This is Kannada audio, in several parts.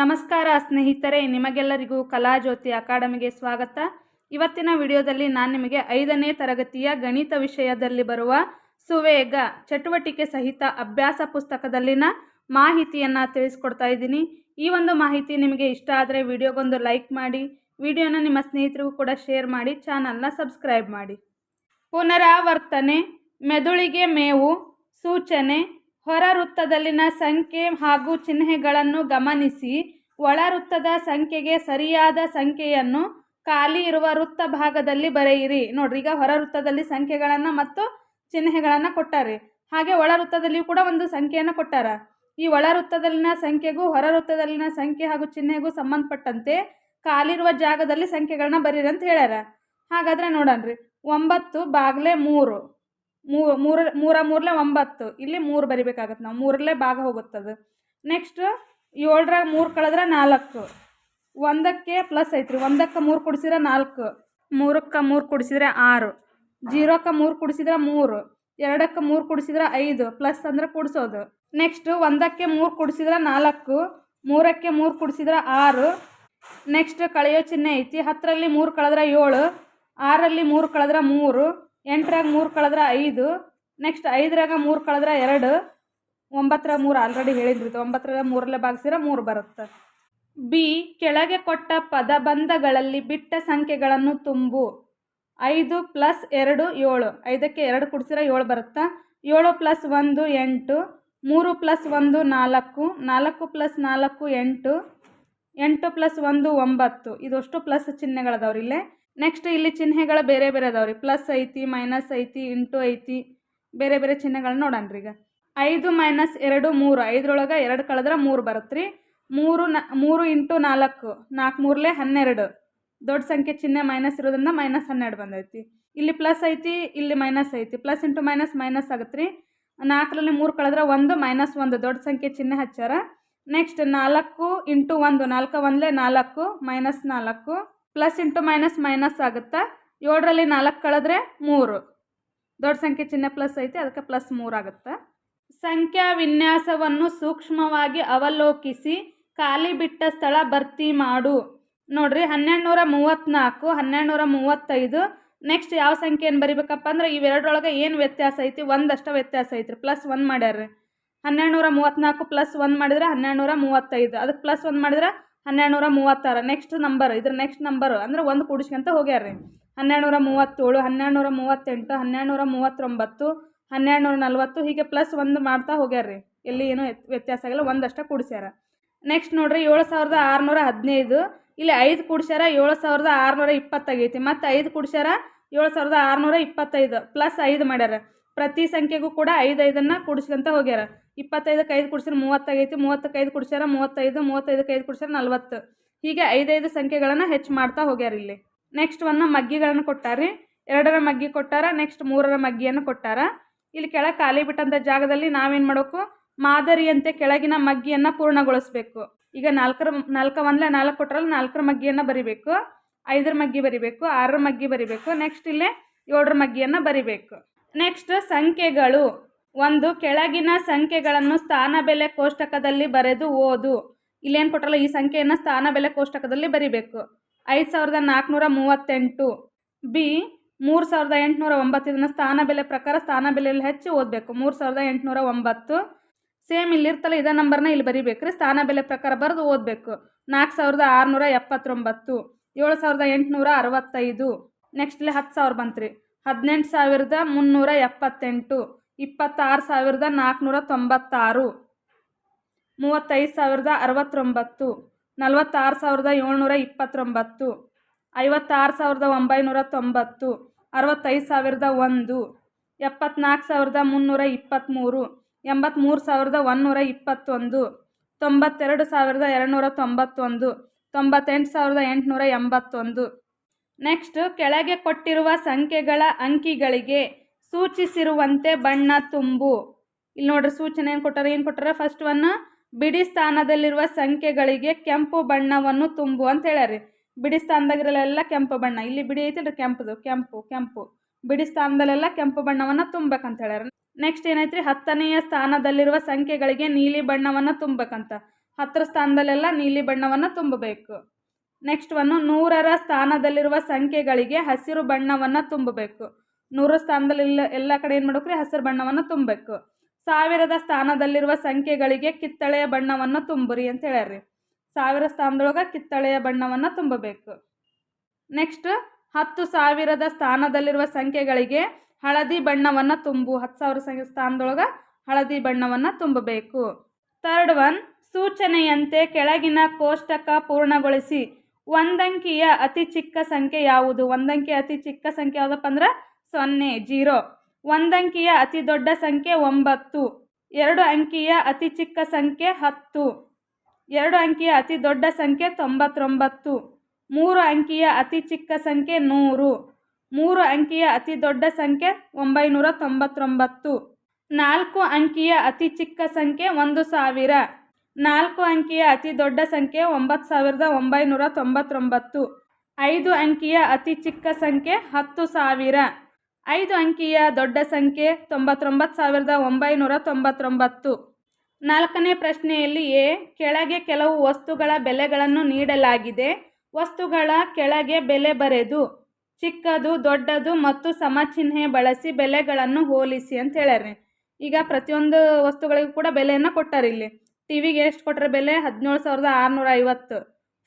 ನಮಸ್ಕಾರ ಸ್ನೇಹಿತರೆ, ನಿಮಗೆಲ್ಲರಿಗೂ ಕಲಾಜ್ಯೋತಿ ಅಕಾಡೆಮಿಗೆ ಸ್ವಾಗತ. ಇವತ್ತಿನ ವಿಡಿಯೋದಲ್ಲಿ ನಾನು ನಿಮಗೆ ಐದನೇ ತರಗತಿಯ ಗಣಿತ ವಿಷಯದಲ್ಲಿ ಬರುವ ಸುವೇಗ ಚಟುವಟಿಕೆ ಸಹಿತ ಅಭ್ಯಾಸ ಪುಸ್ತಕದಲ್ಲಿನ ಮಾಹಿತಿಯನ್ನು ತಿಳಿಸ್ಕೊಡ್ತಾ ಇದ್ದೀನಿ. ಈ ಒಂದು ಮಾಹಿತಿ ನಿಮಗೆ ಇಷ್ಟ ಆದರೆ ವಿಡಿಯೋಗೊಂದು ಲೈಕ್ ಮಾಡಿ, ವಿಡಿಯೋನ ನಿಮ್ಮ ಸ್ನೇಹಿತರಿಗೂ ಕೂಡ ಶೇರ್ ಮಾಡಿ, ಚಾನಲ್ನ ಸಬ್ಸ್ಕ್ರೈಬ್ ಮಾಡಿ. ಪುನರಾವರ್ತನೆ, ಮೆದುಳಿಗೆ ಮೇವು, ಸೂಚನೆ ಹೊರ ವೃತ್ತದಲ್ಲಿನ ಸಂಖ್ಯೆ ಹಾಗೂ ಚಿಹ್ನೆಗಳನ್ನು ಗಮನಿಸಿ. ಒಳ ವೃತ್ತದ ಸಂಖ್ಯೆಗೆ ಸರಿಯಾದ ಸಂಖ್ಯೆಯನ್ನು ಖಾಲಿ ಇರುವ ವೃತ್ತ ಭಾಗದಲ್ಲಿ ಬರೆಯಿರಿ. ನೋಡ್ರಿ, ಈಗ ಹೊರ ವೃತ್ತದಲ್ಲಿ ಸಂಖ್ಯೆಗಳನ್ನು ಮತ್ತು ಚಿಹ್ನೆಗಳನ್ನು ಕೊಟ್ಟಾರೆ. ಹಾಗೆ ಒಳ ವೃತ್ತದಲ್ಲಿಯೂ ಕೂಡ ಒಂದು ಸಂಖ್ಯೆಯನ್ನು ಕೊಟ್ಟಾರ. ಈ ಒಳ ವೃತ್ತದಲ್ಲಿನ ಸಂಖ್ಯೆಗೂ ಹೊರ ವೃತ್ತದಲ್ಲಿನ ಸಂಖ್ಯೆ ಹಾಗೂ ಚಿಹ್ನೆಗೂ ಸಂಬಂಧಪಟ್ಟಂತೆ ಖಾಲಿರುವ ಜಾಗದಲ್ಲಿ ಸಂಖ್ಯೆಗಳನ್ನ ಬರೀರಿ ಅಂತ ಹೇಳ್ಯಾರ. ಹಾಗಾದ್ರೆ ನೋಡನ್ರಿ, ಒಂಬತ್ತು ಬಾಗ್ಲೆ ಮೂರು. ಮೂರು, ಮೂರ ಮೂರ, ಮೂರಲೆ ಒಂಬತ್ತು. ಇಲ್ಲಿ ಮೂರು ಬರಿಬೇಕಾಗತ್ತೆ ನಾವು. ಮೂರಲ್ಲೇ ಭಾಗ ಹೋಗುತ್ತದು. ನೆಕ್ಸ್ಟ್ ಏಳರಾಗ ಮೂರು ಕಳೆದ್ರೆ ನಾಲ್ಕು. ಒಂದಕ್ಕೆ ಪ್ಲಸ್ ಐತ್ರಿ. ಒಂದಕ್ಕೆ ಮೂರು ಕುಡಿಸಿದ್ರೆ ನಾಲ್ಕು. ಮೂರಕ್ಕೆ ಮೂರು ಕುಡಿಸಿದ್ರೆ ಆರು. ಜೀರೋಕ್ಕೆ ಮೂರು ಕುಡಿಸಿದ್ರೆ ಮೂರು. ಎರಡಕ್ಕೆ ಮೂರು ಕುಡಿಸಿದ್ರೆ ಐದು. ಪ್ಲಸ್ ಅಂದ್ರೆ ಕುಡಿಸೋದು. ನೆಕ್ಸ್ಟ್ ಒಂದಕ್ಕೆ ಮೂರು ಕುಡಿಸಿದ್ರೆ ನಾಲ್ಕು. ಮೂರಕ್ಕೆ ಮೂರು ಕುಡಿಸಿದ್ರೆ ಆರು. ನೆಕ್ಸ್ಟ್ ಕಳೆಯೋ ಚಿಹ್ನೆ ಐತಿ. ಹತ್ತರಲ್ಲಿ ಮೂರು ಕಳೆದ್ರೆ ಏಳು. ಆರಲ್ಲಿ ಮೂರು ಕಳೆದ್ರೆ ಮೂರು. ಎಂಟರಾಗ ಮೂರು ಕಳೆದ್ರೆ ಐದು ನೆಕ್ಸ್ಟ್ ಐದರಾಗ ಮೂರು ಕಳೆದ್ರೆ ಎರಡು ಒಂಬತ್ತರ ಮೂರು ಆಲ್ರೆಡಿ ಹೇಳಿದ್ರಿ ಒಂಬತ್ತರ ಮೂರಲ್ಲೇ ಭಾಗಿಸಿದ್ರೆ ಮೂರು ಬರುತ್ತೆ. ಬಿ ಕೆಳಗೆ ಕೊಟ್ಟ ಪದಬಂಧಗಳಲ್ಲಿ ಬಿಟ್ಟ ಸಂಖ್ಯೆಗಳನ್ನು ತುಂಬು. ಐದು ಪ್ಲಸ್ ಎರಡು, ಏಳು. ಐದಕ್ಕೆ ಎರಡು ಕುಡಿಸಿದ್ರೆ ಏಳು ಬರುತ್ತಾ. ಏಳು ಪ್ಲಸ್ ಒಂದು, ಎಂಟು. ಮೂರು ಪ್ಲಸ್ ಒಂದು, ನಾಲ್ಕು. ನಾಲ್ಕು ಪ್ಲಸ್ ನಾಲ್ಕು, ಎಂಟು. ಎಂಟು ಪ್ಲಸ್ ಒಂದು, ಒಂಬತ್ತು. ಇದಷ್ಟು ಪ್ಲಸ್ ಚಿಹ್ನೆಗಳದಾವ್ರಿ ಇಲ್ಲೇ. ನೆಕ್ಸ್ಟ್ ಇಲ್ಲಿ ಚಿಹ್ನೆಗಳು ಬೇರೆ ಬೇರೆ ಅದಾವ್ರಿ. ಪ್ಲಸ್ ಐತಿ ಮೈನಸ್ ಐತಿ ಇಂಟು ಐತಿ, ಬೇರೆ ಬೇರೆ ಚಿಹ್ನೆಗಳನ್ನ ನೋಡನ್ರಿ ಈಗ. ಐದು ಮೈನಸ್ ಎರಡು ಮೂರು, ಐದರೊಳಗೆ ಎರಡು ಕಳೆದ್ರೆ ಮೂರು ಬರುತ್ತೆ ರೀ ಮೂರು ನ, ಮೂರು ಇಂಟು ನಾಲ್ಕು ನಾಲ್ಕು ಮೂರಲೆ ಹನ್ನೆರಡು. ದೊಡ್ಡ ಸಂಖ್ಯೆ ಚಿಹ್ನೆ ಮೈನಸ್ ಇರೋದ್ರಿಂದ ಮೈನಸ್ ಹನ್ನೆರಡು ಬಂದೈತಿ. ಇಲ್ಲಿ ಪ್ಲಸ್ ಐತಿ, ಇಲ್ಲಿ ಮೈನಸ್ ಐತಿ. ಪ್ಲಸ್ ಇಂಟು ಮೈನಸ್ ಮೈನಸ್ ಆಗುತ್ತೆ ರೀ ನಾಲ್ಕರಲ್ಲಿ ಮೂರು ಕಳೆದ್ರೆ ಒಂದು ಮೈನಸ್ ಒಂದು. ದೊಡ್ಡ ಸಂಖ್ಯೆ ಚಿಹ್ನೆ ಹಚ್ಚಾರ. ನೆಕ್ಸ್ಟ್ ನಾಲ್ಕು ಇಂಟು ಒಂದು, ನಾಲ್ಕು ಒಂದಲೇ ನಾಲ್ಕು ಮೈನಸ್ ನಾಲ್ಕು. ಪ್ಲಸ್ ಇಂಟು ಮೈನಸ್ ಮೈನಸ್ ಆಗುತ್ತೆ? ಏಳರಲ್ಲಿ ನಾಲ್ಕು ಕಳೆದ್ರೆ ಮೂರು. ದೊಡ್ಡ ಸಂಖ್ಯೆ ಚಿಹ್ನೆ ಪ್ಲಸ್ ಐತೆ, ಅದಕ್ಕೆ ಪ್ಲಸ್ ಮೂರು ಆಗುತ್ತೆ? ಸಂಖ್ಯಾ ವಿನ್ಯಾಸವನ್ನು ಸೂಕ್ಷ್ಮವಾಗಿ ಅವಲೋಕಿಸಿ, ಖಾಲಿ ಬಿಟ್ಟ ಸ್ಥಳ ಭರ್ತಿ ಮಾಡು. ನೋಡ್ರಿ ಹನ್ನೆರಡು ನೂರ ಮೂವತ್ತ್ನಾಲ್ಕು ಹನ್ನೆರಡು ನೂರ ಮೂವತ್ತೈದು. ನೆಕ್ಸ್ಟ್ ಯಾವ ಸಂಖ್ಯೆಯನ್ನು ಬರಿಬೇಕಪ್ಪ ಅಂದ್ರೆ, ಇವೆರಡರೊಳಗೆ ಏನು ವ್ಯತ್ಯಾಸ ಐತಿ? ಒಂದಷ್ಟು ವ್ಯತ್ಯಾಸ ಐತ್ರಿ, ಪ್ಲಸ್ ಒನ್ ಮಾಡ್ಯಾರ್ರಿ. ಹನ್ನೆರಡು ನೂರ ಮೂವತ್ತ್ನಾಲ್ಕು ಪ್ಲಸ್ ಒನ್ ಮಾಡಿದ್ರೆ ಹನ್ನೆರಡು ನೂರ ಮೂವತ್ತೈದು. ಅದಕ್ಕೆ ಪ್ಲಸ್ ಒನ್ ಮಾಡಿದ್ರೆ ಹನ್ನೆರಡು ನೂರ ಮೂವತ್ತಾರು ನೆಕ್ಸ್ಟ್ ನಂಬರ್ ಇದ್ರ ನೆಕ್ಸ್ಟ್ ನಂಬರ್ ಅಂದ್ರೆ ಒಂದು ಕೂಡಿಸ್ಕೊಂತ ಹೋಗ್ಯಾರ್ರಿ. ಹನ್ನೆರಡು ನೂರ ಮೂವತ್ತೇಳು ಹನ್ನೆರಡು ನೂರ ಮೂವತ್ತೆಂಟು ಹನ್ನೆರಡು ನೂರ ಮೂವತ್ತೊಂಬತ್ತು ಹನ್ನೆರಡು ನೂರ ನಲ್ವತ್ತು ಹೀಗೆ ಪ್ಲಸ್ ಒಂದು ಮಾಡ್ತಾ ಹೋಗ್ಯಾರ್ರಿ. ಎಲ್ಲಿ ಏನೂ ವ್ಯತ್- ವ್ಯತ್ಯಾಸ ಆಗಿಲ್ಲ, ಒಂದಷ್ಟೇ ಕೂಡಿಸ್ಯಾರ. ನೆಕ್ಸ್ಟ್ ನೋಡ್ರಿ, ಏಳು ಸಾವಿರದ ಆರುನೂರ ಹದಿನೈದು. ಇಲ್ಲಿ ಐದು ಕೂಡಿಸ್ಯಾರ, ಏಳು ಸಾವಿರದ ಆರುನೂರ ಇಪ್ಪತ್ತಾಗೈತಿ ಮತ್ತು ಐದು ಕೂಡಿಸ್ಯಾರ, ಏಳು ಸಾವಿರದ ಆರುನೂರ ಇಪ್ಪತ್ತೈದು. ಪ್ಲಸ್ ಐದು ಮಾಡ್ಯಾರ. ಪ್ರತಿ ಸಂಖ್ಯೆಗೂ ಕೂಡ ಐದು ಐದನ್ನು ಕೂಡಿಸ್ಕೊಂತ ಹೋಗ್ಯಾರ. ಇಪ್ಪತ್ತೈದಕ್ಕೆ ಐದು ಕುಡಿಸಿದ್ರೆ ಮೂವತ್ತೈತಿ ಮೂವತ್ತಕ್ಕೆ ಐದು ಕುಡಿಸ್ಯಾರ ಮೂವತ್ತೈದು ಮೂವತ್ತೈದಕ್ಕೆ ಐದು ಕುಡಿಸ್ಯಾರ ನಲ್ವತ್ತು. ಹೀಗೆ ಐದೈದು ಸಂಖ್ಯೆಗಳನ್ನು ಹೆಚ್ಚು ಮಾಡ್ತಾ ಹೋಗ್ಯಾರ ಇಲ್ಲಿ. ನೆಕ್ಸ್ಟ್ ಒಂದು ಮಗ್ಗಿಗಳನ್ನು ಕೊಟ್ಟಾರಿ. ಎರಡರ ಮಗ್ಗಿ ಕೊಟ್ಟಾರ ನೆಕ್ಸ್ಟ್ ಮೂರರ ಮಗ್ಗಿಯನ್ನು ಕೊಟ್ಟಾರ. ಇಲ್ಲಿ ಕೆಳಗೆ ಖಾಲಿ ಬಿಟ್ಟಂಥ ಜಾಗದಲ್ಲಿ ನಾವೇನು ಮಾಡಬೇಕು? ಮಾದರಿಯಂತೆ ಕೆಳಗಿನ ಮಗ್ಗಿಯನ್ನು ಪೂರ್ಣಗೊಳಿಸ್ಬೇಕು. ಈಗ ನಾಲ್ಕರ, ನಾಲ್ಕ ಒಂದಲೇ ನಾಲ್ಕು ಕೊಟ್ಟರಲ್ಲಿ ನಾಲ್ಕರ ಮಗ್ಗಿಯನ್ನು ಬರಿಬೇಕು. ಐದರ ಮಗ್ಗಿ ಬರಿಬೇಕು, ಆರರ ಮಗ್ಗಿ ಬರಿಬೇಕು. ನೆಕ್ಸ್ಟ್ ಇಲ್ಲೇ ಏಳರ ಮಗ್ಗಿಯನ್ನು ಬರಿಬೇಕು. ನೆಕ್ಸ್ಟ್ ಸಂಖ್ಯೆಗಳು. ಒಂದು ಕೆಳಗಿನ ಸಂಖ್ಯೆಗಳನ್ನು ಸ್ಥಾನ ಬೆಲೆ ಕೋಷ್ಟಕದಲ್ಲಿ ಬರೆದು ಓದು. ಇಲ್ಲೇನು ಕೊಟ್ಟರಲ್ಲ ಈ ಸಂಖ್ಯೆಯನ್ನು ಸ್ಥಾನ ಬೆಲೆ ಕೋಷ್ಟಕದಲ್ಲಿ ಬರಿಬೇಕು. ಐದು ಸಾವಿರದ ನಾಲ್ಕುನೂರ ಮೂವತ್ತೆಂಟು. ಬಿ, ಮೂರು ಸಾವಿರದ ಎಂಟುನೂರ ಒಂಬತ್ತು ಇದನ್ನು ಸ್ಥಾನ ಬೆಲೆ ಪ್ರಕಾರ ಸ್ಥಾನ ಬೆಲೆಯಲ್ಲಿ ಹೆಚ್ಚು ಓದಬೇಕು. ಮೂರು ಸಾವಿರದ ಎಂಟುನೂರ ಒಂಬತ್ತು. ಸೇಮ್ ಇಲ್ಲಿರ್ತಲ್ಲ, ಇದೇ ನಂಬರ್ನ ಇಲ್ಲಿ ಬರಿಬೇಕು ರೀ ಸ್ಥಾನ ಬೆಲೆ ಪ್ರಕಾರ ಬರೆದು ಓದಬೇಕು. ನಾಲ್ಕು ಸಾವಿರದ ಆರುನೂರ ಎಪ್ಪತ್ತೊಂಬತ್ತು. ಏಳು ಸಾವಿರದ ಎಂಟುನೂರ ಅರವತ್ತೈದು. ನೆಕ್ಸ್ಟ್ ಇಲ್ಲಿ ಹತ್ತು ಸಾವಿರ ಬಂತ್ರಿ. ಹದಿನೆಂಟು ಸಾವಿರದ ಮುನ್ನೂರ ಎಪ್ಪತ್ತೆಂಟು. ಇಪ್ಪತ್ತಾರು ಸಾವಿರದ ನಾಲ್ಕುನೂರ ತೊಂಬತ್ತಾರು, ಮೂವತ್ತೈದು ಸಾವಿರದ ಅರವತ್ತೊಂಬತ್ತು, ನಲವತ್ತಾರು ಸಾವಿರದ ಏಳ್ನೂರ ಇಪ್ಪತ್ತೊಂಬತ್ತು, ಐವತ್ತಾರು ಸಾವಿರದ ಒಂಬೈನೂರ ತೊಂಬತ್ತು, ಅರವತ್ತೈದು ಸಾವಿರದ ಒಂದು, ಎಪ್ಪತ್ನಾಲ್ಕು ಸಾವಿರದ ಮುನ್ನೂರ ಇಪ್ಪತ್ತ್ಮೂರು, ಎಂಬತ್ತ್ಮೂರು ಸಾವಿರದ ಒಂದುನೂರ ಇಪ್ಪತ್ತೊಂದು, ತೊಂಬತ್ತೆರಡು ಸಾವಿರದ ಎರಡುನೂರ ತೊಂಬತ್ತೊಂದು, ತೊಂಬತ್ತೆಂಟು ಸಾವಿರದ ಎಂಟುನೂರ ಎಂಬತ್ತೊಂದು. ನೆಕ್ಸ್ಟ್ ಕೆಳಗೆ ಕೊಟ್ಟಿರುವ ಸಂಖ್ಯೆಗಳ ಅಂಕಿಗಳಿಗೆ ಸೂಚಿಸಿರುವಂತೆ ಬಣ್ಣ ತುಂಬು. ಇಲ್ಲಿ ನೋಡ್ರಿ ಸೂಚನೆ ಏನು ಕೊಟ್ಟಾರೆ? ಏನು ಕೊಟ್ಟಾರೆ? ಫಸ್ಟ್ ಒನ್ ಬಿಡಿ ಸ್ಥಾನದಲ್ಲಿರುವ ಸಂಖ್ಯೆಗಳಿಗೆ ಕೆಂಪು ಬಣ್ಣವನ್ನು ತುಂಬು ಅಂತ ಹೇಳ್ಯಾರಿ. ಬಿಡಿ ಸ್ಥಾನದಾಗಿರಲೆಲ್ಲ ಕೆಂಪು ಬಣ್ಣ. ಇಲ್ಲಿ ಬಿಡಿ ಐತಿಲ್ರಿ ಕೆಂಪುದು. ಕೆಂಪು ಕೆಂಪು. ಬಿಡಿ ಸ್ಥಾನದಲ್ಲೆಲ್ಲ ಕೆಂಪು ಬಣ್ಣವನ್ನು ತುಂಬಬೇಕಂತ ಹೇಳ್ಯಾರ. ನೆಕ್ಸ್ಟ್ ಏನೈತ್ರಿ? ಹತ್ತನೆಯ ಸ್ಥಾನದಲ್ಲಿರುವ ಸಂಖ್ಯೆಗಳಿಗೆ ನೀಲಿ ಬಣ್ಣವನ್ನು ತುಂಬಬೇಕಂತ. ಹತ್ತರ ಸ್ಥಾನದಲ್ಲೆಲ್ಲ ನೀಲಿ ಬಣ್ಣವನ್ನು ತುಂಬಬೇಕು. ನೆಕ್ಸ್ಟ್ ಒಂದು ನೂರರ ಸ್ಥಾನದಲ್ಲಿರುವ ಸಂಖ್ಯೆಗಳಿಗೆ ಹಸಿರು ಬಣ್ಣವನ್ನು ತುಂಬಬೇಕು. ನೂರು ಸ್ಥಾನದಲ್ಲಿ ಎಲ್ಲ ಕಡೆ ಏನು ಮಾಡ್ಬೇಕ್ರಿ ಹಸಿರು ಬಣ್ಣವನ್ನು ತುಂಬಬೇಕು. ಸಾವಿರದ ಸ್ಥಾನದಲ್ಲಿರುವ ಸಂಖ್ಯೆಗಳಿಗೆ ಕಿತ್ತಳೆಯ ಬಣ್ಣವನ್ನು ತುಂಬುರಿ ಅಂತ ಹೇಳ್ಯಾರ್ರಿ. ಸಾವಿರ ಸ್ಥಾನದೊಳಗೆ ಕಿತ್ತಳೆಯ ಬಣ್ಣವನ್ನು ತುಂಬಬೇಕು. ನೆಕ್ಸ್ಟ್ ಹತ್ತು ಸಾವಿರದ ಸ್ಥಾನದಲ್ಲಿರುವ ಸಂಖ್ಯೆಗಳಿಗೆ ಹಳದಿ ಬಣ್ಣವನ್ನು ತುಂಬು. ಹತ್ತು ಸಾವಿರ ಸಂಖ್ಯೆ ಸ್ಥಾನದೊಳಗೆ ಹಳದಿ ಬಣ್ಣವನ್ನು ತುಂಬಬೇಕು. ಥರ್ಡ್ ಒನ್ ಸೂಚನೆಯಂತೆ ಕೆಳಗಿನ ಕೋಷ್ಟಕ ಪೂರ್ಣಗೊಳಿಸಿ. ಒಂದಂಕಿಯ ಅತಿ ಚಿಕ್ಕ ಸಂಖ್ಯೆ ಯಾವುದು? ಒಂದಂಕಿಯ ಅತಿ ಚಿಕ್ಕ ಸಂಖ್ಯೆ ಯಾವುದಪ್ಪ ಅಂದ್ರೆ ಸೊನ್ನೆ, ಜೀರೋ. ಒಂದಂಕಿಯ ಅತಿ ದೊಡ್ಡ ಸಂಖ್ಯೆ ಒಂಬತ್ತು. ಎರಡು ಅಂಕಿಯ ಅತಿ ಚಿಕ್ಕ ಸಂಖ್ಯೆ ಹತ್ತು. ಎರಡು ಅಂಕಿಯ ಅತಿ ದೊಡ್ಡ ಸಂಖ್ಯೆ ತೊಂಬತ್ತೊಂಬತ್ತು. ಮೂರು ಅಂಕಿಯ ಅತಿ ಚಿಕ್ಕ ಸಂಖ್ಯೆ ನೂರು. ಮೂರು ಅಂಕಿಯ ಅತಿ ದೊಡ್ಡ ಸಂಖ್ಯೆ ಒಂಬೈನೂರ ತೊಂಬತ್ತೊಂಬತ್ತು. ನಾಲ್ಕು ಅಂಕಿಯ ಅತಿ ಚಿಕ್ಕ ಸಂಖ್ಯೆ ಒಂದು ಸಾವಿರ. ನಾಲ್ಕು ಅಂಕಿಯ ಅತಿ ದೊಡ್ಡ ಸಂಖ್ಯೆ ಒಂಬತ್ತು ಸಾವಿರದ ಒಂಬೈನೂರ ತೊಂಬತ್ತೊಂಬತ್ತು. ಐದು ಅಂಕಿಯ ಅತಿ ಚಿಕ್ಕ ಸಂಖ್ಯೆ ಹತ್ತು ಸಾವಿರ. ಐದು ಅಂಕಿಯ ದೊಡ್ಡ ಸಂಖ್ಯೆ ತೊಂಬತ್ತೊಂಬತ್ತು ಸಾವಿರದ ಒಂಬೈನೂರ ತೊಂಬತ್ತೊಂಬತ್ತು. ನಾಲ್ಕನೇ ಪ್ರಶ್ನೆಯಲ್ಲಿ ಎ, ಕೆಳಗೆ ಕೆಲವು ವಸ್ತುಗಳ ಬೆಲೆಗಳನ್ನು ನೀಡಲಾಗಿದೆ. ವಸ್ತುಗಳ ಕೆಳಗೆ ಬೆಲೆ ಬರೆದು, ಚಿಕ್ಕದು, ದೊಡ್ಡದು ಮತ್ತು ಸಮಚಿಹ್ನೆ ಬಳಸಿ ಬೆಲೆಗಳನ್ನು ಹೋಲಿಸಿ ಅಂತ ಹೇಳ್ಯಾರೆ ಈಗ ಪ್ರತಿಯೊಂದು ವಸ್ತುಗಳಿಗೂ ಕೂಡ ಬೆಲೆಯನ್ನು ಕೊಟ್ಟಾರೆ ಇಲ್ಲಿ. ಟಿ ವಿಗೆ ಎಷ್ಟು ಕೊಟ್ಟರೆ ಬೆಲೆ? ಹದಿನೇಳು ಸಾವಿರದ ಆರುನೂರ ಐವತ್ತು.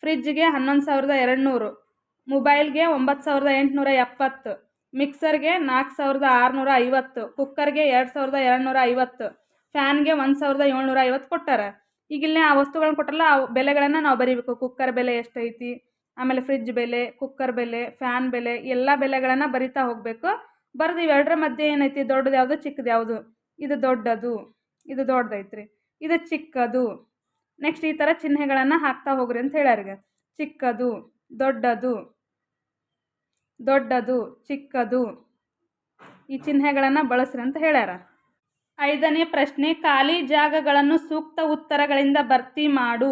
ಫ್ರಿಜ್ಗೆ ಹನ್ನೊಂದು ಸಾವಿರದ ಎರಡು ನೂರು ಮೊಬೈಲ್ಗೆ ಒಂಬತ್ತು ಸಾವಿರದ ಎಂಟುನೂರ ಎಪ್ಪತ್ತು. ಮಿಕ್ಸರ್ಗೆ ನಾಲ್ಕು ಸಾವಿರದ ಆರುನೂರ ಐವತ್ತು, ಕುಕ್ಕರ್ಗೆ ಎರಡು ಸಾವಿರದ ಎರಡುನೂರ ಐವತ್ತು, ಫ್ಯಾನ್ಗೆ ಒಂದು ಸಾವಿರದ ಏಳ್ನೂರ ಐವತ್ತು ಕೊಟ್ಟಾರ. ಈಗ ಇಲ್ಲಿ ಆ ವಸ್ತುಗಳನ್ನ ಕೊಟ್ಟಲ್ಲ ಆ ಬೆಲೆಗಳನ್ನು ನಾವು ಬರೀಬೇಕು. ಕುಕ್ಕರ್ ಬೆಲೆ ಎಷ್ಟೈತಿ? ಆಮೇಲೆ ಫ್ರಿಜ್ ಬೆಲೆ, ಕುಕ್ಕರ್ ಬೆಲೆ, ಫ್ಯಾನ್ ಬೆಲೆ, ಎಲ್ಲ ಬೆಲೆಗಳನ್ನು ಬರಿತಾ ಹೋಗಬೇಕು. ಬರೆದು ಇವೆರಡರ ಮಧ್ಯೆ ಏನೈತಿ? ದೊಡ್ಡದು ಯಾವುದು, ಚಿಕ್ಕದು ಯಾವುದು? ಇದು ದೊಡ್ಡದು, ಇದು ದೊಡ್ಡದೈತ್ರಿ. ಇದು ಚಿಕ್ಕದು. ನೆಕ್ಸ್ಟ್ ಈ ಥರ ಚಿಹ್ನೆಗಳನ್ನು ಹಾಕ್ತಾ ಹೋಗ್ರಿ ಅಂತ ಹೇಳ್ಯಾರಿಗೆ. ಚಿಕ್ಕದು, ದೊಡ್ಡದು. ದೊಡ್ಡದು, ಚಿಕ್ಕದು. ಈ ಚಿಹ್ನೆಗಳನ್ನು ಬಳಸ್ರಿ ಅಂತ ಹೇಳ್ಯಾರ. ಐದನೇ ಪ್ರಶ್ನೆ, ಖಾಲಿ ಜಾಗಗಳನ್ನು ಸೂಕ್ತ ಉತ್ತರಗಳಿಂದ ಭರ್ತಿ ಮಾಡು.